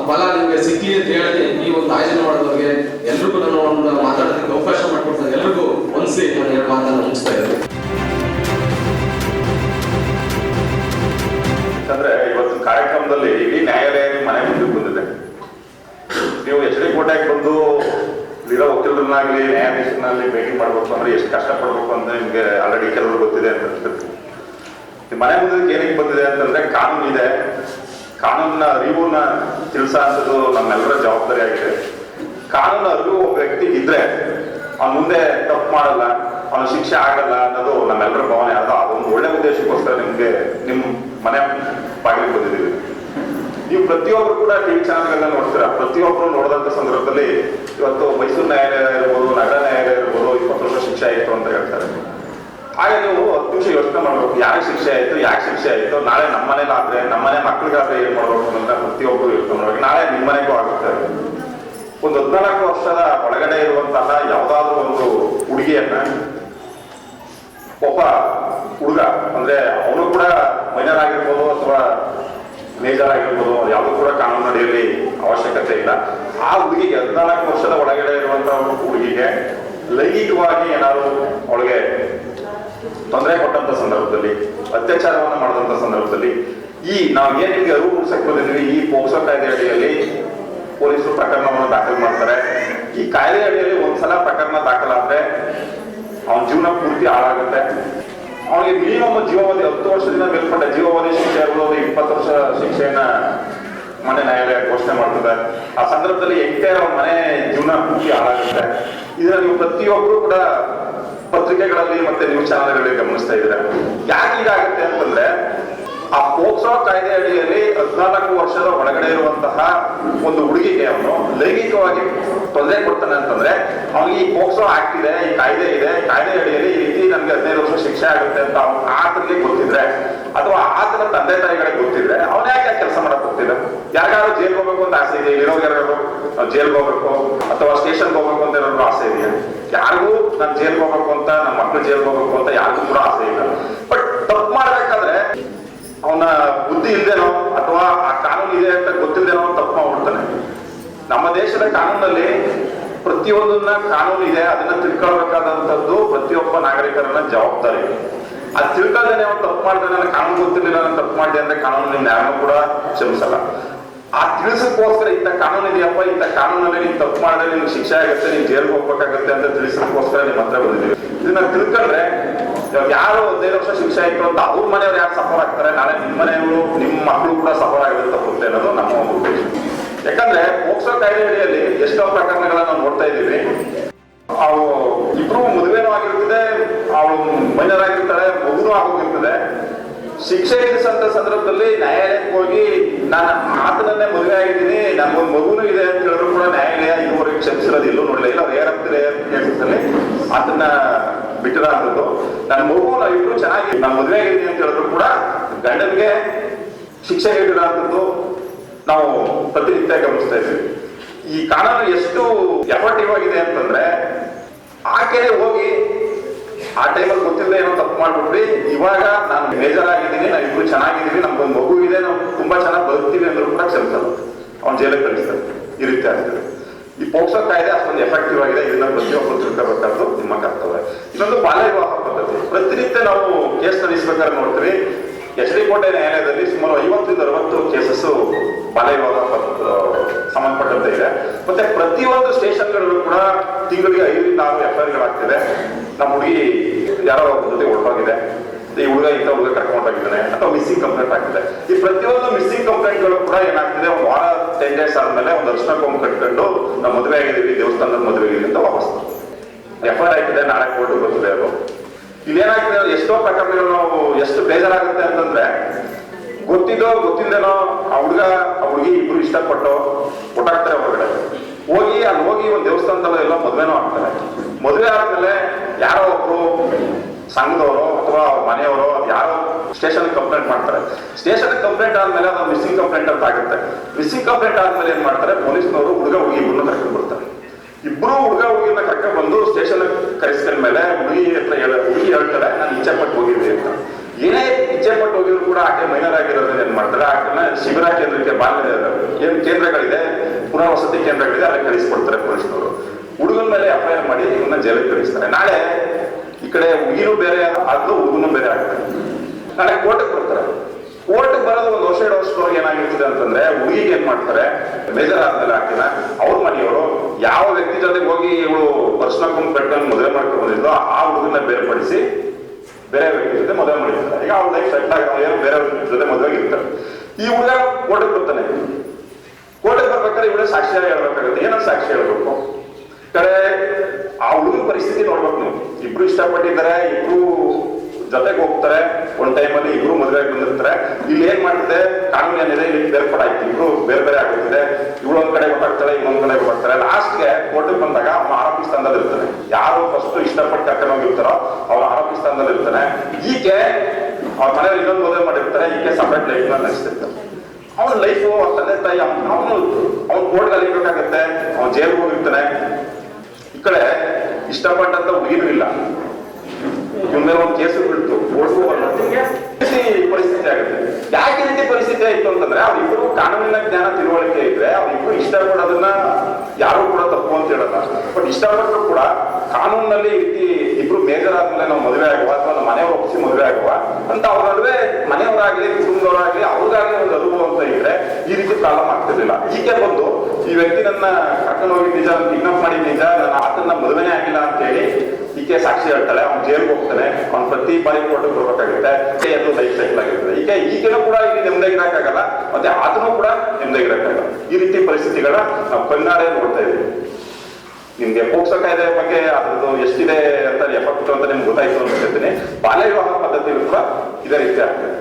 ಫಲ ನಿಮಗೆ ಸಿಕ್ಕಿ ಅಂತ ಹೇಳಿ ಈ ಒಂದು ಆಯೋಜನೆ ಮಾಡೋದವ್ರಿಗೆ ಎಲ್ರಿಗೂ ನಾನು ಒಂದು ಮಾತಾಡೋದಕ್ಕೆ ಅವಕಾಶ ಮಾಡಿಕೊಡ್ತಾರೆ ಎಲ್ರಿಗೂ ಒಂದ್ಸಿ ನಾನು ಎರಡು ಮಾತನ್ನು ಮುಗಿಸ್ತಾ ಇದ್ದೀನಿ. ಯಾಕಂದ್ರೆ ಇವತ್ತು ಕಾರ್ಯಕ್ರಮದಲ್ಲಿ ಇಡೀ ನ್ಯಾಯಾಲಯ ಮನೆ ಮುಂದೆ ಬಂದಿದೆ ನೀವು ಎಚ್ ಡಿ ಕೋಟೆಗೆ ಬಂದು ಇಲ್ಲಿರೋ ವಕೀಲರನ್ನಾಗಲಿ ನ್ಯಾಯಾಧೀಶರಲ್ಲಿ ಭೇಟಿ ಮಾಡಬೇಕು ಅಂದ್ರೆ ಎಷ್ಟು ಕಷ್ಟಪಡಬೇಕು ಅಂತ ನಿಮಗೆ ಆಲ್ರೆಡಿ ಕೆಲವರು ಗೊತ್ತಿದೆ ಅಂತ ಅನ್ಸುತ್ತೆ. ಈ ಮನೆ ಮುಂದಕ್ಕೆ ಏನಕ್ಕೆ ಬಂದಿದೆ ಅಂತಂದ್ರೆ ಕಾನೂನು ಇದೆ. ಕಾನೂನಿನ ಅರಿವುನ ತಿಳಿಸೋದು ನಮ್ಮೆಲ್ಲರ ಜವಾಬ್ದಾರಿ ಆಗಿದೆ. ಕಾನೂನು ಅರಿವು ಒಬ್ಬ ವ್ಯಕ್ತಿ ಇದ್ರೆ ಅವ್ನ ಮುಂದೆ ತಪ್ಪು ಮಾಡಲ್ಲ, ಅವನ ಶಿಕ್ಷೆ ಆಗಲ್ಲ ಅನ್ನೋದು ನಮ್ಮೆಲ್ಲರ ಭಾವನೆ. ಅದು ಅದೊಂದು ಒಳ್ಳೆ ಉದ್ದೇಶಕ್ಕೋಸ್ಕರ ನಿಮಗೆ ನಿಮ್ಮ ಮನೆ ಬಾಗಿಲಿಗೆ ಬಂದಿದ್ದೀವಿ. ನೀವು ಪ್ರತಿಯೊಬ್ಬರು ಕೂಡ ಟಿವಿ ಚಾನೆಲ್ಗಳನ್ನ ನೋಡ್ತೀರಾ? ಪ್ರತಿಯೊಬ್ಬರು ನೋಡಿದಂತ ಸಂದರ್ಭದಲ್ಲಿ ಇವತ್ತು ಮೈಸೂರು ನ್ಯಾಯಾಲಯ ಇರ್ಬೋದು, ನಗರ ನ್ಯಾಯಾಲಯ ಇರ್ಬೋದು, ಇಪ್ಪತ್ತು ವರ್ಷ ಶಿಕ್ಷೆ ಆಯಿತು ಅಂತ ಹೇಳ್ತಾರೆ. ಹಾಗೆ ನೀವು ಹತ್ತು ನಿಮಿಷ ಯೋಚನೆ ಮಾಡ್ಬೇಕು ಯಾಕೆ ಶಿಕ್ಷೆ ಆಯ್ತು, ಯಾಕೆ ಶಿಕ್ಷೆ ಆಯ್ತು? ನಾಳೆ ನಮ್ಮ ಮನೇಲಿ ಆದ್ರೆ ನಮ್ಮ ಮನೆ ಮಕ್ಳಿಗಾದ್ರೆ ಏನ್ ಮಾಡ್ಬೇಕು ಅಂತ ಪ್ರತಿಯೊಬ್ಬರು ಯೋಚನೆ ಮಾಡ್ಬೇಕು. ನಾಳೆ ನಿಮ್ಮನೆಗೂ ಆಗುತ್ತೆ. ಒಂದು ಹದಿನಾಲ್ಕು ವರ್ಷದ ಒಳಗಡೆ ಇರುವಂತಹ ಯಾವುದಾದ್ರೂ ಒಂದು ಹುಡುಗಿಯನ್ನ ಒಬ್ಬ ಹುಡುಗ, ಅಂದ್ರೆ ಅವನು ಕೂಡ ಮೈನರ್ ಆಗಿರ್ಬೋದು ಅಥವಾ ಮೇಜರ್ ಆಗಿರ್ಬೋದು ಯಾವುದು ಕೂಡ ಕಾನೂನು ಅಡಿಯಲ್ಲಿ ಅವಶ್ಯಕತೆ ಇಲ್ಲ. ಆ ಹುಡುಗಿಗೆ ಹದಿನಾಲ್ಕು ವರ್ಷದ ಒಳಗಡೆ ಇರುವಂತಹ ಹುಡುಗಿಗೆ ಲೈಂಗಿಕವಾಗಿ ಏನಾದ್ರು ಅವಳಿಗೆ ತೊಂದರೆ ಕೊಟ್ಟಂತ ಸಂದರ್ಭದಲ್ಲಿ, ಅತ್ಯಾಚಾರವನ್ನು ಮಾಡಿದಂತ ಸಂದರ್ಭದಲ್ಲಿ, ಈ ನಾವು ಏನ್ ನಿಮ್ಗೆ ಅರಿವು ಮೂಡಿಸಕ್ ಬಂದಿದ್ದೀವಿ ಈ ಪೋಕ್ಸೋ ಕಾಯ್ದೆ ಅಡಿಯಲ್ಲಿ ಪೊಲೀಸರು ಪ್ರಕರಣವನ್ನು ದಾಖಲು ಮಾಡ್ತಾರೆ. ಈ ಕಾಯ್ದೆ ಅಡಿಯಲ್ಲಿ ಒಂದ್ಸಲ ಪ್ರಕರಣ ದಾಖಲಾದ್ರೆ ಅವನ ಜೀವನ ಪೂರ್ತಿ ಹಾಳಾಗುತ್ತೆ. ಅವನಿಗೆ ಮಿನಿಮಮ್ ಜೀವಾವಧಿ ಹತ್ತು ವರ್ಷದಿಂದ ಮೇಲ್ಪಟ್ಟ ಜೀವಾವಧಿ ಶಿಕ್ಷೆ ಇರ್ಬೋದು ಇಪ್ಪತ್ತು ವರ್ಷ ಶಿಕ್ಷೆಯನ್ನ ಮನೆ ನ್ಯಾಯಾಲಯ ಘೋಷಣೆ ಮಾಡ್ತದೆ. ಆ ಸಂದರ್ಭದಲ್ಲಿ ಹೆಂಗೆ ಅವರ ಮನೆ ಜೀವನ ಪೂರ್ತಿ ಹಾಳಾಗುತ್ತೆ. ಇದನ್ನ ನೀವು ಪ್ರತಿಯೊಬ್ಬರು ಕೂಡ ಪತ್ರಿಕೆಗಳಲ್ಲಿ ಮತ್ತೆ ನ್ಯೂಸ್ ಚಾನೆಲ್ಗಳಲ್ಲಿ ಗಮನಿಸ್ತಾ ಇದ್ರೆ ಯಾಕೆ ಇದಾಗುತ್ತೆ ಅಂತಂದ್ರೆ, ಆ ಪೋಕ್ಸೋ ಕಾಯ್ದೆ ಅಡಿಯಲ್ಲಿ ಹದಿನಾಲ್ಕು ವರ್ಷದ ಒಳಗಡೆ ಇರುವಂತಹ ಒಂದು ಹುಡುಗಿಗೆ ಅವನು ಲೈಂಗಿಕವಾಗಿ ತೊಂದರೆ ಕೊಡ್ತಾನೆ ಅಂತಂದ್ರೆ, ಅವನಿಗೆ ಈ ಪೋಕ್ಸೋ ಆಕ್ಟ್ ಇದೆ, ಈ ಕಾಯ್ದೆ ಇದೆ ಕಾಯ್ದೆ ಅಡಿಯಲ್ಲಿ ನನ್ಗೆ ಹದಿನೈದು ವರ್ಷ ಶಿಕ್ಷೆ ಆಗುತ್ತೆ ಅಂತ ಆತನಿಗೆ ಗೊತ್ತಿದ್ರೆ, ಅಥವಾ ಆತನ ತಂದೆ ತಾಯಿಗಳಿಗೆ ಗೊತ್ತಿದ್ರೆ, ಅವನ ಯಾಕೆ ಕೆಲಸ ಮಾಡಕ್ ಗೊತ್ತಿಲ್ಲ ಯಾರಿಗಾದ್ರು ಜೈಲ್ಗೆ ಹೋಗ್ಬೇಕು ಅಂತ ಆಸೆ ಇದೆ ಇರೋರು ಯಾರು ಜೈಲ್ಗೆ ಹೋಗ್ಬೇಕು ಅಥವಾ ಸ್ಟೇಷನ್ಗೆ ಹೋಗ್ಬೇಕು ಅಂತ ಏನಾದ್ರು ಆಸೆ ಇದೆಯಾ? ಯಾರಿಗೂ ನಾನು ಜೈಲ್ಗೆ ಹೋಗ್ಬೇಕು ಅಂತ ನಮ್ಮ ಮಕ್ಕಳು ಜೈಲ್ಗೆ ಹೋಗ್ಬೇಕು ಅಂತ ಯಾರಿಗೂ ಕೂಡ ಆಸೆ ಇಲ್ಲ. ಬಟ್ ತಪ್ಪು ಮಾಡ್ಬೇಕಾದ್ರೆ ಅವನ ಬುದ್ಧಿ ಇಲ್ದೇನೋ ಅಥವಾ ಆ ಕಾನೂನು ಇದೆ ಅಂತ ಗೊತ್ತಿಲ್ದೇನೋ ತಪ್ಪು ಮಾಡ್ಬಿಡ್ತಾನೆ. ನಮ್ಮ ದೇಶದ ಕಾನೂನಲ್ಲಿ ಪ್ರತಿಯೊಂದನ್ನ ಕಾನೂನು ಇದೆ, ಅದನ್ನ ತಿಳ್ಕೊಳ್ಬೇಕಾದಂಥದ್ದು ಪ್ರತಿಯೊಬ್ಬ ನಾಗರಿಕರನ್ನ ಜವಾಬ್ದಾರಿ. ಅದು ತಿಳ್ಕೊಳ್ದೇನೆ ಅವ್ನು ತಪ್ಪು ಮಾಡಿದ್ರೆ ನನ್ನ ಕಾನೂನು ಗೊತ್ತಿರಲಿಲ್ಲ ನಾನು ತಪ್ಪು ಮಾಡಿದೆ ಅಂದ್ರೆ ಕಾನೂನು ನಿನ್ನ ಕೂಡ ಕ್ಷಮಿಸಲ್ಲ. ಆ ತಿಳಿಸಕ್ಕೋಸ್ಕರ ಇಂಥ ಕಾನೂನು ಇದೆಯಪ್ಪ, ಇಂಥ ಕಾನೂನಲ್ಲಿ ನೀನು ತಪ್ಪು ಮಾಡಿದ್ರೆ ನಿಮ್ಗೆ ಶಿಕ್ಷೆ ಆಗುತ್ತೆ, ನೀನು ಜೈಲ್ಗೆ ಹೋಗ್ಬೇಕಾಗತ್ತೆ ಅಂತ ತಿಳಿಸಕ್ಕೋಸ್ಕರ ನಿಮ್ಮ ಹತ್ರ ಬಂದಿದ್ದೀವಿ. ಇದನ್ನ ತಿಳ್ಕೊಂಡ್ರೆ ಯಾರು ಒಂದೇ ವರ್ಷ ಶಿಕ್ಷೆ ಆಯ್ತು ಅಂತ ಅವ್ರ ಮನೆಯವ್ರು ಯಾರು ಸಫರ್ ಆಗ್ತಾರೆ? ನಾಳೆ ನಿಮ್ಮ ಮನೆಯವರು ನಿಮ್ಮ ಮಕ್ಕಳು ಕೂಡ ಸಫರ್ ಆಗಿರುತ್ತೆ ಅನ್ನೋದು ನಮ್ಮ ಯಾಕಂದ್ರೆ ಪೋಕ್ಸೋ ಕಾಯ್ದೆ ಅಡಿಯಲ್ಲಿ ಎಷ್ಟೋ ಪ್ರಕರಣಗಳನ್ನ ನೋಡ್ತಾ ಇದ್ದೀವಿ. ಅವು ಇಬ್ರು ಮದುವೆನೂ ಆಗಿರ್ತದೆ ಅವಳು ಮೈನರ್ ಮಗುನೂ ಆಗೋಗಿರ್ತದೆ. ಶಿಕ್ಷೆ ವಿಧಿಸಂತ ಸಂದರ್ಭದಲ್ಲಿ ನ್ಯಾಯಾಲಯಕ್ಕೆ ಹೋಗಿ, ನಾನು ಆತನನ್ನೇ ಮದುವೆ ಆಗಿದ್ದೀನಿ, ನನ್ಗೊಂದು ಮಗುನೂ ಇದೆ ಅಂತ ಹೇಳಿದ್ರು ಕೂಡ ನ್ಯಾಯಾಲಯ ಇದುವರೆಗೆ ಕ್ಷಮಿಸಿರೋದು ಎಲ್ಲೂ ನೋಡಲಿಲ್ಲ. ಇಲ್ಲ ರೇರ್ ಆಗ್ತಿದೆ ಕೇಸಲ್ಲಿ ಅದನ್ನ ನನ್ನ ಮಗು, ನಾವು ಇಬ್ರು ಚೆನ್ನಾಗಿ, ನಾನು ಮದುವೆ ಆಗಿದ್ದೀನಿ ಅಂತ ಹೇಳಿದ್ರು ಕೂಡ ಗಂಡನಿಗೆ ಶಿಕ್ಷೆ ನೀಡಿರೋಂಥದ್ದು ನಾವು ಪ್ರತಿನಿತ್ಯ ಗಮನಿಸ್ತಾ ಇದ್ದೀವಿ. ಈ ಕಾನೂನು ಎಷ್ಟು ಎಫರ್ಟಿವ್ ಆಗಿದೆ ಅಂತಂದ್ರೆ, ಆಕೆನೆ ಹೋಗಿ ಆ ಟೈಮಲ್ಲಿ ಗೊತ್ತಿಲ್ಲದೆ ಏನೋ ತಪ್ಪು ಮಾಡ್ಬಿಟ್ವಿ. ಇವಾಗ ನಾನು ಮೇಜರ್ ಆಗಿದ್ದೀನಿ ನಾವು ಇಬ್ರು ಚೆನ್ನಾಗಿದ್ದೀವಿ ನಮ್ಗೊಂದು ಮಗು ಇದೆ, ನಾವು ತುಂಬಾ ಚೆನ್ನಾಗಿ ಬದುಕ್ತೀವಿ ಅಂದ್ರೂ ಕೂಡ ಕ್ಷಮಿಸಲ್ಲ. ಅವ್ನು ಜೈಲಿಗೆ ಕಳಿಸ್ತಾರೆ ಈ ರೀತಿ ಆಗ್ತದೆ. ಈ ಪೋಕ್ಸೋ ಕಾಯ್ದೆ ಅಷ್ಟೊಂದು ಎಫೆಕ್ಟಿವ್ ಆಗಿದೆ ಇದನ್ನ ಪ್ರತಿಯೊಬ್ಬರು ತಿಳ್ಕೊಬೇಕಾದ್ರು ನಿಮ್ಮ ಕರ್ತವ್ಯ. ಇನ್ನೊಂದು ಬಾಲ್ಯ ವಿವಾಹ ಪದ್ಧತಿ. ಪ್ರತಿನಿತ್ಯ ನಾವು ಕೇಸ್ ನಡೆಸಬೇಕಾದ್ರೆ ನೋಡ್ತೀವಿ. ಎಚ್ ಡಿ ಕೋಟೆ ನ್ಯಾಯಾಲಯದಲ್ಲಿ ಸುಮಾರು ಐವತ್ತರಿಂದ ಅರವತ್ತು ಕೇಸಸ್ ಬಾಲ್ಯ ವಿವಾಹ ಪದ್ಧ- ಸಂಬಂಧಪಟ್ಟಂತೆ ಇದೆ. ಮತ್ತೆ ಪ್ರತಿಯೊಂದು ಸ್ಟೇಷನ್ಗಳಲ್ಲೂ ಕೂಡ ತಿಂಗಳಿಗೆ ಐದರಿಂದ ಆರು ಎಫ್ ಐ ಆಗ್ತಿದೆ ನಮ್ಮ ಹುಡುಗಿ ಯಾರೋ ಜೊತೆ ಹೊರಟೋಗಿದೆ ಈ ಹುಡುಗ ಇಂಥ ಹುಡುಗ ಕರ್ಕೊಂಡೋಗಿದ್ದಾನೆ ಅಥವಾ ಮಿಸ್ಸಿಂಗ್ ಕಂಪ್ಲೇಂಟ್ ಆಗ್ತಿದೆ. ಈ ಪ್ರತಿಯೊಂದು ಮಿಸ್ಸಿಂಗ್ ಕಂಪ್ಲೇಂಟ್ಗಳು ಕೂಡ ಏನಾಗ್ತಿದೆ, ಒಂದು ವಾರ ಟೆನ್ ಡೇಸ್ ಆದ್ಮೇಲೆ ಒಂದು ಅರ್ಶನ ಕೊಂಬ್ ಕಟ್ಕೊಂಡು ನಾವು ಮದುವೆ ಆಗಿದ್ದೀವಿ ದೇವಸ್ಥಾನದ ಮದುವೆ ಅಂತ ವಾಪಸ್. ಎಫ್ ಐ ಆರ್ ಆಗಿದೆ ನಾಳೆ ಕೋರ್ಟ್ ಬರ್ತದೆ ಅದು ಅಂದ್ರೆ ಎಷ್ಟೋ ಪ್ರಕರಣಗಳು ನಾವು ಎಷ್ಟು ಬೇಜಾರಾಗುತ್ತೆ ಅಂತಂದ್ರೆ, ಗೊತ್ತಿದ್ದೋ ಗೊತ್ತಿಲ್ಲದೇನೋ ಆ ಹುಡುಗ, ಆ ಹುಡುಗಿ ಇಬ್ರು ಇಷ್ಟಪಟ್ಟು ಒಟ್ಟಾಗ್ತಾರೆ ಹೊರಗಡೆ. ಹೋಗಿ, ಅಲ್ಲಿ ಹೋಗಿ ಒಂದು ದೇವಸ್ಥಾನದಲ್ಲ ಎಲ್ಲ ಮದುವೆನೂ ಆಗ್ತಾರೆ. ಮದುವೆ ಆದ್ಮೇಲೆ ಯಾರೋ ಒಬ್ರು ಸಂಘದವರು ಅಥವಾ ಅವ್ರ ಮನೆಯವರು ಯಾರೋ ಸ್ಟೇಷನ್ ಕಂಪ್ಲೇಂಟ್ ಮಾಡ್ತಾರೆ. ಸ್ಟೇಷನ್ ಕಂಪ್ಲೇಂಟ್ ಆದ್ಮೇಲೆ ಅದು ಮಿಸ್ಸಿಂಗ್ ಕಂಪ್ಲೇಂಟ್ ಅಂತ ಆಗುತ್ತೆ. ಮಿಸ್ಸಿಂಗ್ ಕಂಪ್ಲೇಂಟ್ ಆದ್ಮೇಲೆ ಏನ್ ಮಾಡ್ತಾರೆ, ಪೊಲೀಸ್ನವರು ಹುಡುಗ ಹುಡುಗಿ ಇಬ್ಬರನ್ನ ಕರ್ಕೊಂಡು ಬರ್ತಾರೆ ಇಬ್ರು ಹುಡುಗ ಹುಡುಗಿನ ಕರ್ಕೊಂಡು ಬಂದು ಸ್ಟೇಷನ್ ಕರೆಸ್ಕೊಂಡ ಮೇಲೆ ಹುಡುಗಿ ಹತ್ರ ಹುಡುಗಿ ಹೇಳ್ತಾರೆ ನಾನು ಇಚ್ಛೆ ಪಟ್ಟು ಹೋಗಿದ್ದೆ ಅಂತ. ಏನೇ ಇಚ್ಛೆ ಪಟ್ಟು ಹೋಗಿದ್ರು ಕೂಡ ಆಕೆ ಮೈನರ್ ಆಗಿರೋದನ್ನ ಏನ್ ಮಾಡ್ತಾರೆ ಆಕೆನ ಶಿಬಿರ ಕೇಂದ್ರಕ್ಕೆ ಬಾಲ್ಯ ಏನ್ ಕೇಂದ್ರಗಳಿದೆ? ಪುನರ್ವಸತಿ ಕೇಂದ್ರಗಳಿದೆ ಅಲ್ಲಿ ಕಳಿಸ್ಕೊಡ್ತಾರೆ ಪೊಲೀಸ್ನವರು. ಹುಡುಗನ ಮೇಲೆ ಎಫ್ ಐ ಆರ್ ಮಾಡಿ ಇವನ್ನ ಜೈಲಿಗೆ ಕಳಿಸ್ತಾರೆ. ನಾಳೆ ಈ ಕಡೆ ಹುಡುಗಿನೂ ಬೇರೆ, ಆದ್ರೂ ಹುಡುಗನೂ ಬೇರೆ ಆಗ್ತಾರೆ. ನಾಳೆ ಕೋರ್ಟ್ಗೆ ಬರ್ತಾರೆ. ಕೋರ್ಟ್ಗೆ ಬರೋದು ಒಂದು ವರ್ಷ, ಎರಡು ವರ್ಷದೊಳಗೆ ಏನಾಗಿರ್ತದೆ ಅಂತಂದ್ರೆ, ಹುಡುಗಿಗೆ ಏನ್ ಮಾಡ್ತಾರೆ? ಬೇಜಾರಾದ್ಮೇಲೆ ಆಕೆನ ಅವ್ರ ಮನೆಯವರು ಯಾವ ವ್ಯಕ್ತಿ ಜೊತೆಗೆ ಹೋಗಿ ಇವಳು ಪರ್ಸನಲ್ ಬೆಟ್ಕೊಂಡು ಮದುವೆ ಮಾಡ್ಕೊಂಡು ಬಂದಿದ್ಲು, ಆ ಹುಡುಗನ ಬೇರ್ಪಡಿಸಿ ಬೇರೆ ವ್ಯಕ್ತಿ ಜೊತೆ ಮದುವೆ ಮಾಡಿರ್ತಾರೆ. ಈಗ ಅವ್ರ ಲೈಫ್ ಸೆಟ್ ಆಗಿ ಏನು ಬೇರೆ ಜೊತೆ ಮದುವೆ ಇರ್ತಾರೆ. ಈ ಹುಡುಗ ಕೋರ್ಟಿಗೆ ಬರ್ತಾನೆ. ಕೋರ್ಟಿಗೆ ಬರ್ಬೇಕಾದ್ರೆ ಇವಳೇ ಸಾಕ್ಷಿ ಹೇಳ್ಬೇಕಾಗುತ್ತೆ. ಏನೋ ಸಾಕ್ಷಿ ಹೇಳ್ಬೇಕು? ಕಡೆ ಆ ಹುಡುಗನ ಪರಿಸ್ಥಿತಿ ನೋಡ್ಬೇಕು ನೀವು. ಇಬ್ರು ಇಷ್ಟಪಟ್ಟಿದ್ದಾರೆ, ಇಬ್ರು ಜೊತೆಗೆ ಹೋಗ್ತಾರೆ. ಒಂದ್ ಟೈಮಲ್ಲಿ ಇಬ್ರು ಮದುವೆ ಬಂದಿರ್ತಾರೆ. ಇಲ್ಲಿ ಏನ್ ಮಾಡ್ತಿದೆ? ಕಾನೂನು ಏನಿದೆ ಇಲ್ಲಿ ಬೇರ್ಪಡಾಯ್ತು ಇಬ್ರು ಬೇರೆ ಬೇರೆ ಆಗ್ತಿದೆ ಇವಳೊಂದ್ ಕಡೆ ಗೊತ್ತಾಗ್ತಾಳೆ ಇನ್ನೊಂದ್ ಕಡೆ ಗೊತ್ತಾಗ್ತಾರೆ ಲಾಸ್ಟ್ಗೆ ಕೋರ್ಟಿಗೆ ಬಂದಾಗ ಅವ್ನು ಆರೋಪಿ ಸ್ಥಾನದಲ್ಲಿ ಇರ್ತಾನೆ. ಯಾರು ಫಸ್ಟ್ ಇಷ್ಟಪಟ್ಟು ಕರ್ಕೊಂಡು ಹೋಗಿರ್ತಾರೋ ಅವ್ರು ಆರೋಪಿ ಸ್ಥಾನದಲ್ಲಿ ಇರ್ತಾನೆ. ಈಕೆ ಅವ್ರ ಮನೆಯಲ್ಲಿ ಇನ್ನೊಂದು ಮದುವೆ ಮಾಡಿರ್ತಾರೆ. ಈಕೆ ಸಪ್ರೇಟ್ ಲೈಫ್ ನಡೆಸ್ತಿರ್ತಾರೆ ಅವನ ಲೈಫು ಅವ್ರ ತಂದೆ ತಾಯಿ ಅವನು ಅವ್ನು ಕೋರ್ಟ್ ಕಲಿಬೇಕಾಗತ್ತೆ ಅವ್ನು ಜೈಲ್ಗೆ ಹೋಗಿರ್ತಾನೆ. ಈ ಕಡೆ ಇಷ್ಟಪಟ್ಟಂತ ಹುಡುಗಿನೂ ಇಲ್ಲ. ಮೇಲೆ ಒಂದು ಕೇಸು ಬೀಳ್ತು ಪರಿಸ್ಥಿತಿ ಆಗುತ್ತೆ. ಯಾಕೆ ರೀತಿ ಪರಿಸ್ಥಿತಿ ಆಯ್ತು ಅಂತಂದ್ರೆ ಅವ್ರಿಬ್ರು ಕಾನೂನಿನ ಜ್ಞಾನ ತಿಳುವಳಿಕೆ ಇದ್ರೆ ಅವ್ರಿಬ್ರು ಇಷ್ಟಪಡೋದನ್ನ ಯಾರು ಕೂಡ ತಪ್ಪು ಅಂತ ಹೇಳಲ್ಲ. ಬಟ್ ಇಷ್ಟಪಟ್ಟರು ಕೂಡ ಕಾನೂನಲ್ಲಿ ಈ ರೀತಿ ಇಬ್ರು ಮೇಜರ್ ಆದ್ಮೇಲೆ ನಾವು ಮದುವೆ ಆಗುವ ಅಥವಾ ನಮ್ಮ ಮನೆ ಒಪ್ಪಿಸಿ ಮದುವೆ ಆಗುವ ಅಂತ ಅವ್ರ ನಡುವೆ ಮನೆಯವರಾಗ್ಲಿ, ಕುಟುಂಬದವರಾಗ್ಲಿ, ಅವ್ರಿಗಾಗ್ಲಿ ಒಂದು ಅನುಭವ ಅಂತ ಇದ್ರೆ ಈ ರೀತಿ ಪ್ರಾಬ್ಲಮ್ ಆಗ್ತಿರ್ಲಿಲ್ಲ. ಈಕೆ ಬಂದು ಈ ವ್ಯಕ್ತಿ ನನ್ನ ಕರ್ಕೊಂಡು ಹೋಗಿ ನಿಜ ಕಿಡ್ನಾಪ್ ಮಾಡಿ ನಿಜ, ನನ್ನ ಆತನ ಮದುವೆನೇ ಆಗಿಲ್ಲ ಅಂತ ಹೇಳಿ ಈಕೆ ಸಾಕ್ಷಿ ಹೇಳ್ತಾಳೆ, ಅವ್ನು ಜೈಲ್ಗೆ ಹೋಗ್ತಾನೆ, ಅವ್ನ್ ಪ್ರತಿ ಬಾರಿ ಕೋರ್ಟಿಗೆ ಬರ್ಬೇಕಾಗುತ್ತೆ ಎಲ್ಲೂ ಲೈಫ್ ಸೈಕಲ್ ಆಗಿರ್ತದೆ ಈಗ ಈಗಲೂ ಕೂಡ ಇಲ್ಲಿ ನೆಮ್ಮದಿಯಾಗಿರಕ್ಕಾಗಲ್ಲ ಮತ್ತೆ ಆತನೂ ಕೂಡ ನೆಮ್ಮದಿಯಾಗಿರಕ್ಕಾಗಲ್ಲ ಈ ರೀತಿ ಪರಿಸ್ಥಿತಿಗಳ ನಾವು ಕಣ್ಣಾರೆ ನೋಡ್ತಾ ಇದ್ದೀವಿ. ನಿಮ್ಗೆ ಪೋಕ್ಸೋ ಕಾಯ್ದೆ ಬಗ್ಗೆ, ಅದ್ರದ್ದು ಎಷ್ಟಿದೆ ಅಂತ ಎಫೆಕ್ಟ್ ಅಂತ ನಿಮ್ಗೆ ಗೊತ್ತಾಯ್ತು ಅಂತ ಹೇಳ್ತೀನಿ ಬಾಲ್ಯ ವಿವಾಹ ಪದ್ಧತಿ ಕೂಡ ಇದೇ ರೀತಿ ಆಗ್ತದೆ.